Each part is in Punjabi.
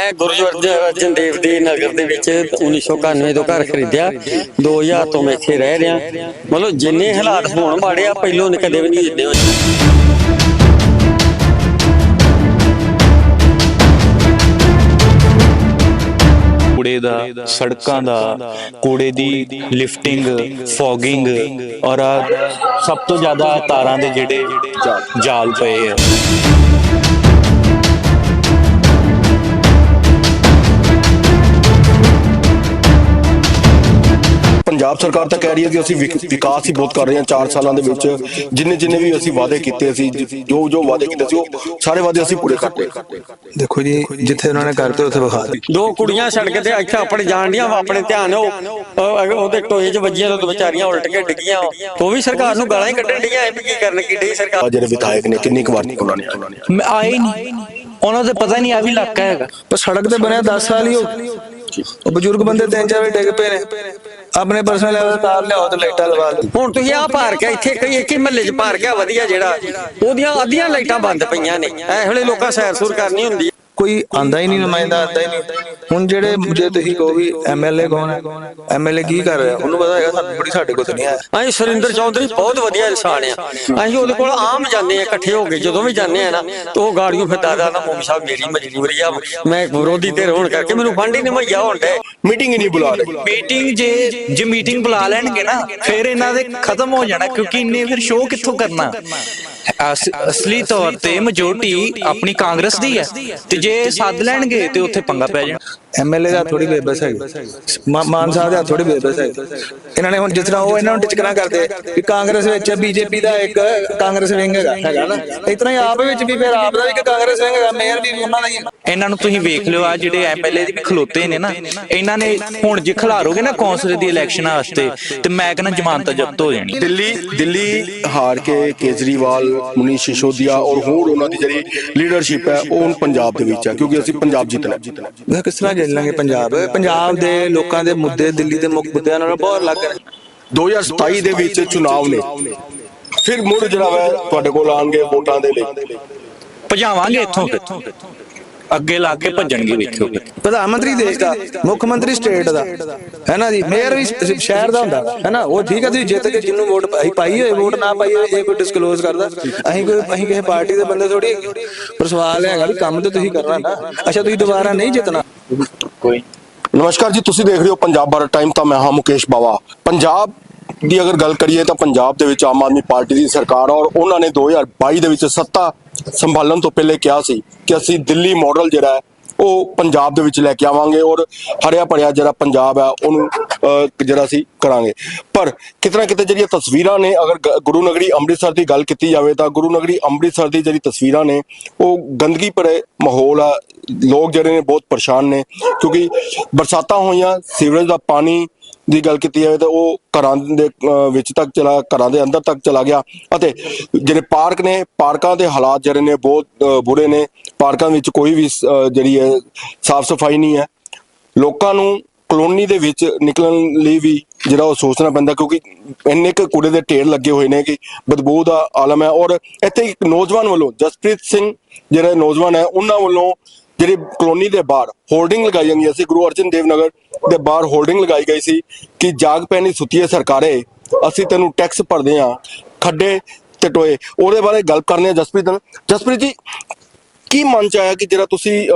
ਮੈਂ ਗੁਰੂ ਅਰਜਨ ਦੇਵ ਦੇ ਨਗਰ ਦੇ ਵਿੱਚ 1991 ਤੋਂ ਘਰ ਖਰੀਦਿਆ। 2000 ਤੋਂ ਮੈਂ ਇੱਥੇ ਰਹਿ ਰਿਹਾ। ਮਤਲਬ ਜਿੰਨੇ ਹਾਲਾਤ ਹੋਣ ਮਾੜੇ ਆ ਪਹਿਲੋਂ ਨੇ ਕਦੇ ਵੀ ਨਹੀਂ ਜਿੱਦੇ ਹੋਏ ਕੂੜੇ ਦਾ ਸੜਕਾਂ ਦਾ ਕੂੜੇ ਦੀ ਲਿਫਟਿੰਗ ਫੌਗਿੰਗ ਔਰ ਸਭ ਤੋਂ ਜ਼ਿਆਦਾ ਤਾਰਾਂ ਦੇ ਜਿਹੜੇ ਜਾਲ ਪਏ ਆ। ਪੰਜਾਬ ਸਰਕਾਰ ਤਾਂ ਕਹਿ ਰਹੀ ਹੈ ਕਿ ਅਸੀਂ ਵਿਕ- ਵਿਕਾਸ ਹੀ ਬਹੁਤ ਕਰ ਰਹੇ ਹਾਂ 4 ਸਾਲਾਂ ਦੇ ਵਿੱਚ। ਜਿੰਨੇ ਜਿੰਨੇ ਵੀ ਅਸੀਂ ਵਾਅਦੇ ਕੀਤੇ ਸੀ ਜੋ ਜੋ ਵਾਅਦੇ ਕੀਤੇ ਸੀ ਉਹ ਸਾਰੇ ਵਾਅਦੇ ਅਸੀਂ ਪੂਰੇ ਕਰ ਦੇਖੋ ਜੀ ਜਿੱਥੇ ਉਹਨਾਂ ਨੇ ਕਰਤੇ ਉੱਥੇ ਵਿਖਾ ਦੇ ਦੋ ਕੁੜੀਆਂ ਸੜਕ ਤੇ ਇੱਥੇ ਆਪਣੇ ਜਾਣ ਵਾ, ਆਪਣੇ ਧਿਆਨ ਉਹ ਉਹ- ਉਹਦੇ ਟੋਏ 'ਚ ਵੱਜੀਆਂ ਤਾਂ ਵਿਚਾਰੀਆਂ ਉਲਟ ਕੇ ਡਿੱਗੀਆਂ। ਉਹ ਵੀ ਸਰਕਾਰ ਨੂੰ ਗਾਲਾਂ ਹੀ ਕੱਢਣ ਡੀਆਂ ਇਹ ਵੀ ਕੀ ਕਰਨ ਕੀ ਡਈ ਸਰਕਾਰ। ਜਿਹੜੇ ਵਿਧਾਇਕ ਨੇ ਕਿੰਨੀ ਕੁ ਵਾਰ ਉਹਨਾਂ ਨੇ ਉਹਨਾਂ ਨੇ ਮੈਂ ਆਏ ਨਹੀਂ। ਉਹਨਾਂ ਦੇ ਪਤਾ ਨਹੀਂ ਆ ਵੀ ਇਲਾਕਾ ਹੈਗਾ। ਪਰ ਸੜਕ ਤੇ ਬਣਿਆ 10 ਸਾਲ ਹੀ ਹੋ ਗਏ। ਉਹ ਬਜ਼ੁਰਗ ਬੰਦੇ ਤਿੰਨ ਚਾਰ ਵਜੇ ਡਿੱਗ ਪਏ ਨੇ। ਆਪਣੇ ਪਰਸਨਲ ਲੈਵਲ ਤਾਰ ਲਿਆਓ ਤੇ ਲਾਈਟਾਂ ਲਵਾ ਲਓ ਹੁਣ ਤੁਸੀਂ ਆਹ ਪਾਰਕ ਹੈ ਇੱਥੇ ਕਈ ਇੱਕ ਹੀ ਮਹੱਲੇ 'ਚ ਪਾਰਕ ਆ ਵਧੀਆ ਜਿਹੜਾ, ਉਹਦੀਆਂ ਅੱਧੀਆਂ ਲਾਈਟਾਂ ਬੰਦ ਪਈਆਂ ਨੇ ਇਹ ਵੇਲੇ ਲੋਕਾਂ ਸੈਰ ਸੂਰ ਕਰਨੀ ਹੁੰਦੀ ਆ। ਕੋਈ ਆਂਦਾ ਹੀ ਨਹੀਂ ਨੁਮਾਇੰਦਾ ਆਂਦਾ ਹੀ ਨਹੀਂ। ਹੁਣ ਜਿਹੜੇ ਜੇ ਤੁਸੀਂ ਕਹੋ ਵੀ ਐਮਐਲਏ ਕੌਣ ਹੈ? ਐਮਐਲਏ ਕੀ ਕਰ ਰਿਹਾ? ਉਹਨੂੰ ਪਤਾ ਹੈਗਾ ਸਾਨੂੰ ਬੜੀ ਸਾਡੇ ਕੋਲ ਤਾਂ ਨਹੀਂ ਆਇਆ। ਅਸੀਂ ਸੁਰਿੰਦਰ ਚੌਧਰੀ ਬਹੁਤ ਵਧੀਆ ਇਨਸਾਨ ਆ। ਅਸੀਂ ਉਹਦੇ ਕੋਲ ਆਮ ਜਾਂਦੇ ਆ ਇਕੱਠੇ ਹੋ ਕੇ ਜਦੋਂ ਵੀ ਜਾਂਦੇ ਆ ਨਾ ਤੇ ਉਹ ਗਾੜੀਆਂ ਫਿਰ ਦਾਦਾ ਨਾ ਮੋਮੀ ਸਾਹਿਬ ਮੇਰੀ ਮਜਬੂਰੀ ਆ। ਮੈਂ ਵਿਰੋਧੀ ਤੇ ਹੋਣ ਕਰਕੇ ਮੈਨੂੰ ਫੰਡ ਹੀ ਨਹੀਂ ਮੁਹੱਈਆ ਹੋਣ ਡੇ ਮੀਟਿੰਗ ਹੀ ਨਹੀਂ ਬੁਲਾ ਰਹੇ। ਮੀਟਿੰਗ ਜੇ ਜੇ ਮੀਟਿੰਗ ਬੁਲਾ ਲੈਣਗੇ ਨਾ ਫਿਰ ਇਹਨਾਂ ਦੇ ਖਤਮ ਹੋ ਜਾਣਾ ਕਿਉਂਕਿ ਇੰਨੇ ਫਿਰ ਸ਼ੋਅ ਕਿੱਥੋਂ ਕਰਨਾ? ਅਸ- ਅਸਲੀ ਤੌਰ ਤੇ ਮੈਜੋਰਟੀ ਆਪਣੀ ਕਾਂਗਰਸ ਦੀ ਹੈ। ਤੇ ਜੇ ਸੱਦ ਲੈਣਗੇ ਤੇ ਉੱਥੇ ਪੰਗਾ ਪੈ ਜਾਣਾ। ਐਮਐਲਏ ਦਾ ਥੋੜੀ ਬੇਬਸ ਮਾ- ਮਾਨ ਸਾਹਿਬ ਦਾ ਥੋੜੀ ਬੇਬਸ ਹੈਗੀ। ਇਹਨਾਂ ਨੇ ਹੁਣ ਜਿਸ ਤਰ੍ਹਾਂ ਉਹ ਇਹਨਾਂ ਨੂੰ ਟਿਚਕਣਾ ਕਰਦੇ ਕਿ ਕਾਂਗਰਸ ਵਿੱਚ ਬੀਜੇਪੀ ਦਾ ਇੱਕ ਕਾਂਗਰਸ ਵਿੰਗ ਹੈਗਾ ਹੈਗਾ। ਨਾ ਇਤਨਾ ਹੀ ਆਪ ਵਿੱਚ ਵੀ ਫਿਰ ਆਪ ਦਾ ਵੀ ਇੱਕ ਕਾਂਗਰਸ ਵਿੰਗ ਹੈਗਾ ਮੇਅਰ ਵੀ ਉਹਨਾਂ ਦਾ ਹੀ ਹੈ। ਇਹਨਾਂ ਨੂੰ ਤੁਸੀਂ ਵੇਖ ਲਿਓ ਆ ਜਿਹੜੇ ਐਮਐਲਏ ਵੀ ਖਲੋਤੇ ਨੇ ਨਾ ਇਹਨਾਂ ਨੇ ਹੁਣ ਜੇ ਖਿਲਾਰੋਗੇ ਨਾ ਕੌਂਸਲ ਦੀ ਇਲੈਕਸ਼ਨਾਂ ਵਾਸਤੇ ਤੇ ਮੈਂ ਕਹਿੰਦਾ ਜ਼ਮਾਨਤ ਜ਼ਬਤ ਹੋ ਜਾਣੀ। ਦਿੱਲੀ ਦਿੱਲੀ ਹਾਰ ਕੇ ਕੇਜਰੀਵਾਲ ਮਨੀਸ਼ ਸਿਸੋਦੀਆ ਔਰ ਹੋਰ ਉਹਨਾਂ ਦੀ ਜਿਹੜੀ ਲੀਡਰਸ਼ਿਪ ਹੈ ਉਹ ਹੁਣ ਪੰਜਾਬ ਦੇ ਵਿੱਚ ਹੈ ਕਿਉਂਕਿ ਅਸੀਂ ਪੰਜਾਬ ਜਿੱਤਣਾ ਜਿੱਤਣਾ ਮੈਂ ਕਿਸ ਤਰ੍ਹਾਂ ਜਿੱਤ ਲਾਂਗੇ ਪੰਜਾਬ। ਪੰਜਾਬ ਦੇ ਲੋਕਾਂ ਦੇ ਮੁੱਦੇ ਦਿੱਲੀ ਦੇ ਮੁੱਖ ਮੁੱਦਿਆਂ ਨਾਲੋਂ ਬਹੁਤ ਅਲੱਗ ਨੇ। 2027 ਦੇ ਵਿੱਚ ਚੁਣਾਵ ਨੇ। ਫਿਰ ਮੁੜ ਜਿਹੜਾ ਵਾ ਤੁਹਾਡੇ ਕੋਲ ਆਣਗੇ ਵੋਟਾਂ ਦੇ ਲਈ। ਭਜਾਵਾਂਗੇ ਇੱਥੋਂ। ਫਿਰ ਅੱਗੇ ਲਾ ਕੇ ਭੱਜਣਗੇ ਵੇਖਿਓ। ਫਿਰ ਪ੍ਰਧਾਨ ਮੰਤਰੀ ਦੇਸ਼ ਦਾ ਮੁੱਖ ਮੰਤਰੀ ਸਟੇਟ ਦਾ। ਹੈ ਨਾ ਜੀ? ਮੇਅਰ ਵੀ ਸ਼ਹਿਰ ਦਾ ਹੁੰਦਾ। ਹੈ ਨਾ? ਉਹ ਠੀਕ ਹੈ ਤੁਸੀਂ ਜਿੱਤ ਕੇ ਜਿੰਨੂੰ ਵੋਟ ਪਾਈ ਪਾਈ ਹੋਏ ਵੋਟ ਨਾ ਪਾਈ ਹੋਏ ਇਹ ਕੋਈ ਡਿਸਕਲੋਜ਼ ਕਰਦਾ। ਅਸੀਂ ਕੋਈ ਅਸੀਂ ਕਿਸੇ ਪਾਰਟੀ ਦੇ ਬੰਦੇ ਥੋੜੀ ਪਰ ਸਵਾਲ ਹੈਗਾ ਵੀ ਕੰਮ ਤੇ ਤੁਸੀਂ ਕਰਨਾ ਨਾ। ਅੱਛਾ ਤੁਸੀਂ ਦੁਬਾਰਾ ਨਹੀਂ ਜਿੱਤਣਾ। ਕੋਈ ਨਮਸਕਾਰ ਜੀ ਤੁਸੀਂ ਦੇਖ ਰਹੇ ਹੋ ਪੰਜਾਬ ਬਾਰ ਟਾਈਮ ਤਾਂ ਮੈਂ ਹਾਂ ਮੁਕੇਸ਼ ਬਾਵਾ। ਪੰਜਾਬ ਦੀ ਅਗਰ ਗੱਲ ਕਰੀਏ ਤਾਂ ਪੰਜਾਬ ਦੇ ਵਿੱਚ ਆਮ ਆਦਮੀ ਪਾਰਟੀ ਦੀ ਸਰਕਾਰ ਆ ਔਰ ਉਹਨਾਂ ਨੇ 2022 ਦੇ ਵਿੱਚ ਸੱਤਾ ਸੰਭਾਲਣ ਤੋਂ ਪਹਿਲੇ ਕਿਹਾ ਸੀ ਕਿ ਅਸੀਂ ਦਿੱਲੀ ਮਾਡਲ ਜਿਹੜਾ ਹੈ, ਉਹ ਪੰਜਾਬ ਦੇ ਵਿੱਚ ਲੈ ਕੇ ਆਵਾਂਗੇ ਔਰ ਹਰਿਆ ਭਰਿਆ ਜਿਹੜਾ ਪੰਜਾਬ ਹੈ, ਉਹਨੂੰ ਜਿਹੜਾ ਅਸੀਂ ਕਰਾਂਗੇ। ਪਰ ਕਿਤਨਾ ਕਿਤੇ ਜਿਹੜੀਆਂ ਤਸਵੀਰਾਂ ਨੇ, ਅਗਰ ਗ- ਗੁਰੂ ਨਗਰੀ ਅੰਮ੍ਰਿਤਸਰ ਦੀ ਗੱਲ ਕੀਤੀ ਜਾਵੇ ਤਾਂ ਗੁਰੂ ਨਗਰੀ ਅੰਮ੍ਰਿਤਸਰ ਦੀ ਜਿਹੜੀ ਤਸਵੀਰਾਂ ਨੇ, ਉਹ ਗੰਦਗੀ ਭਰੇ ਮਾਹੌਲ ਆ। ਲੋਕ ਜਿਹੜੇ ਨੇ ਬਹੁਤ ਪਰੇਸ਼ਾਨ ਨੇ, ਕਿਉਂਕਿ ਬਰਸਾਤਾਂ ਹੋਈਆਂ, ਸੀਵਰੇਜ ਦਾ ਪਾਣੀ ਦੀ ਗੱਲ ਕੀਤੀ ਜਾਵੇ ਤਾਂ ਉਹ ਘਰਾਂ ਦੇ ਵਿੱਚ ਤੱਕ ਚਲਾ, ਘਰਾਂ ਦੇ ਅੰਦਰ ਤੱਕ ਚਲਾ ਗਿਆ ਅਤੇ ਜਿਹੜੇ ਪਾਰਕ ਨੇ, ਪਾਰਕਾਂ ਦੇ ਹਾਲਾਤ ਜਿਹੜੇ ਨੇ ਬਹੁਤ ਬੁਰੇ ਨੇ। ਪਾਰਕਾਂ ਵਿੱਚ ਕੋਈ ਵੀ ਜਿਹੜੀ ਹੈ, ਸਾਫ਼ ਸਫ਼ਾਈ ਨਹੀਂ ਹੈ। ਲੋਕਾਂ ਨੂੰ ਕਲੋਨੀ ਦੇ ਵਿੱਚ ਨਿਕਲਣ ਲਈ ਵੀ ਜਿਹੜਾ ਉਹ ਸੋਚਣਾ ਪੈਂਦਾ ਕਿਉਂਕਿ ਇੰਨੇ ਕੁ ਕੂੜੇ ਦੇ ਢੇਰ ਲੱਗੇ ਹੋਏ ਨੇ ਕਿ ਬਦਬੂ ਦਾ ਆਲਮ ਹੈ। ਔਰ ਇੱਥੇ ਇੱਕ ਨੌਜਵਾਨ ਵੱਲੋਂ ਜਸਪ੍ਰੀਤ ਸਿੰਘ ਜਿਹੜਾ ਨੌਜਵਾਨ ਹੈ, ਉਹਨਾਂ ਵੱਲੋਂ ਜਿਹੜੀ ਕਲੋਨੀ ਦੇ ਬਾਹਰ ਹੋਰਡਿੰਗ ਲਗਾਈ ਗਈਆਂ ਸੀ ਗੁਰੂ ਅਰਜਨ ਦੇਵ ਨਗਰ ਦੇ ਬਾਹਰ ਹੋਰਡਿੰਗ ਲਗਾਈ ਗਈ ਸੀ ਕਿ ਜਾਗ ਪੈਣੀ ਸੁੱਤੀਏ ਸਰਕਾਰੇ, ਅਸੀਂ ਤੈਨੂੰ ਟੈਕਸ ਭਰਦੇ ਹਾਂ, ਖੱਡੇ ਤੇ ਟੋਏ। ਉਹਦੇ ਬਾਰੇ ਗੱਲ ਕਰਨੇ ਆ ਜਸਪ੍ਰੀਤ ਨਾਲ। ਜਸਪ੍ਰੀਤ ਜੀ ਕੀ ਮਨ ਚ ਆਇਆ ਕਿ ਜਿਹੜਾ ਤੁਸੀਂ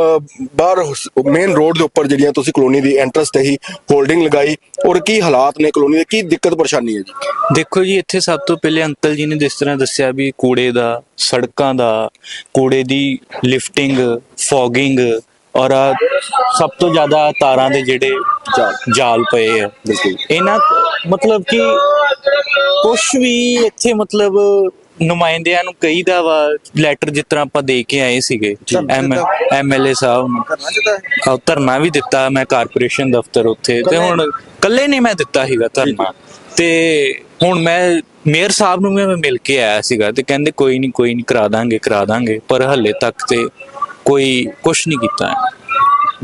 ਬਾਹਰ ਮੇਨ ਰੋਡ ਦੇ ਉੱਪਰ ਜਿਹੜੀਆਂ ਤੁਸੀਂ ਕਲੋਨੀ ਦੀ ਐਂਟਰੈਂਸ ਤੇ ਹੀ ਹੋਲਡਿੰਗ ਲਗਾਈ ਔਰ ਕੀ ਹਾਲਾਤ ਨੇ ਕਲੋਨੀ ਦੇ? ਕੀ ਦਿੱਕਤ ਪਰੇਸ਼ਾਨੀ ਹੈ ਜੀ? ਦੇਖੋ ਜੀ ਇੱਥੇ ਸਭ ਤੋਂ ਪਹਿਲੇ ਅੰਕਲ ਜੀ ਨੇ ਜਿਸ ਤਰ੍ਹਾਂ ਦੱਸਿਆ ਵੀ ਕੂੜੇ ਦਾ ਸੜਕਾਂ ਦਾ ਕੂੜੇ ਦੀ ਲਿਫਟਿੰਗ ਫੌਗਿੰਗ ਔਰ ਸਭ ਤੋਂ ਜ਼ਿਆਦਾ ਤਾਰਾਂ ਦੇ ਜਿਹੜੇ ਜਾਲ। ਪਏ ਆ। ਬਿਲਕੁਲ। ਇਹਨਾਂ ਮਤਲਬ ਕਿ ਕੁਝ ਵੀ ਇੱਥੇ ਮਤਲਬ ਨੁਮਾਇੰਦਿਆਂ ਨੂੰ ਕਹੀਦਾ ਵਾ ਲੈਟਰ ਜਿਸ ਤਰ੍ਹਾਂ ਆਪਾਂ ਦੇ ਕੇ ਆਏ ਸੀਗੇ ਐਮਐਲਏ ਸਾਹਿਬ ਨੂੰ। ਆਹ ਧਰਨਾ ਵੀ ਦਿੱਤਾ ਮੈਂ ਕਾਰਪੋਰੇਸ਼ਨ ਦਫ਼ਤਰ ਉੱਥੇ ਤੇ ਹੁਣ ਕੱਲੇ ਨਹੀਂ ਮੈਂ ਦਿੱਤਾ ਸੀਗਾ ਧਰਨਾ। ਤੇ ਹੁਣ ਮੈਂ ਮੇਅਰ ਸਾਹਿਬ ਨੂੰ ਵੀ ਮੈਂ ਮਿਲ ਕੇ ਆਇਆ ਸੀਗਾ ਤੇ ਕਹਿੰਦੇ ਕੋਈ ਨਹੀਂ ਕੋਈ ਨਹੀਂ ਕਰਾ ਦਾਂਗੇ ਕਰਾ ਦਾਂਗੇ ਪਰ ਹੱਲੇ ਤੱਕ ਤੇ ਕੋਈ ਕੁਝ ਨਹੀਂ ਕੀਤਾ।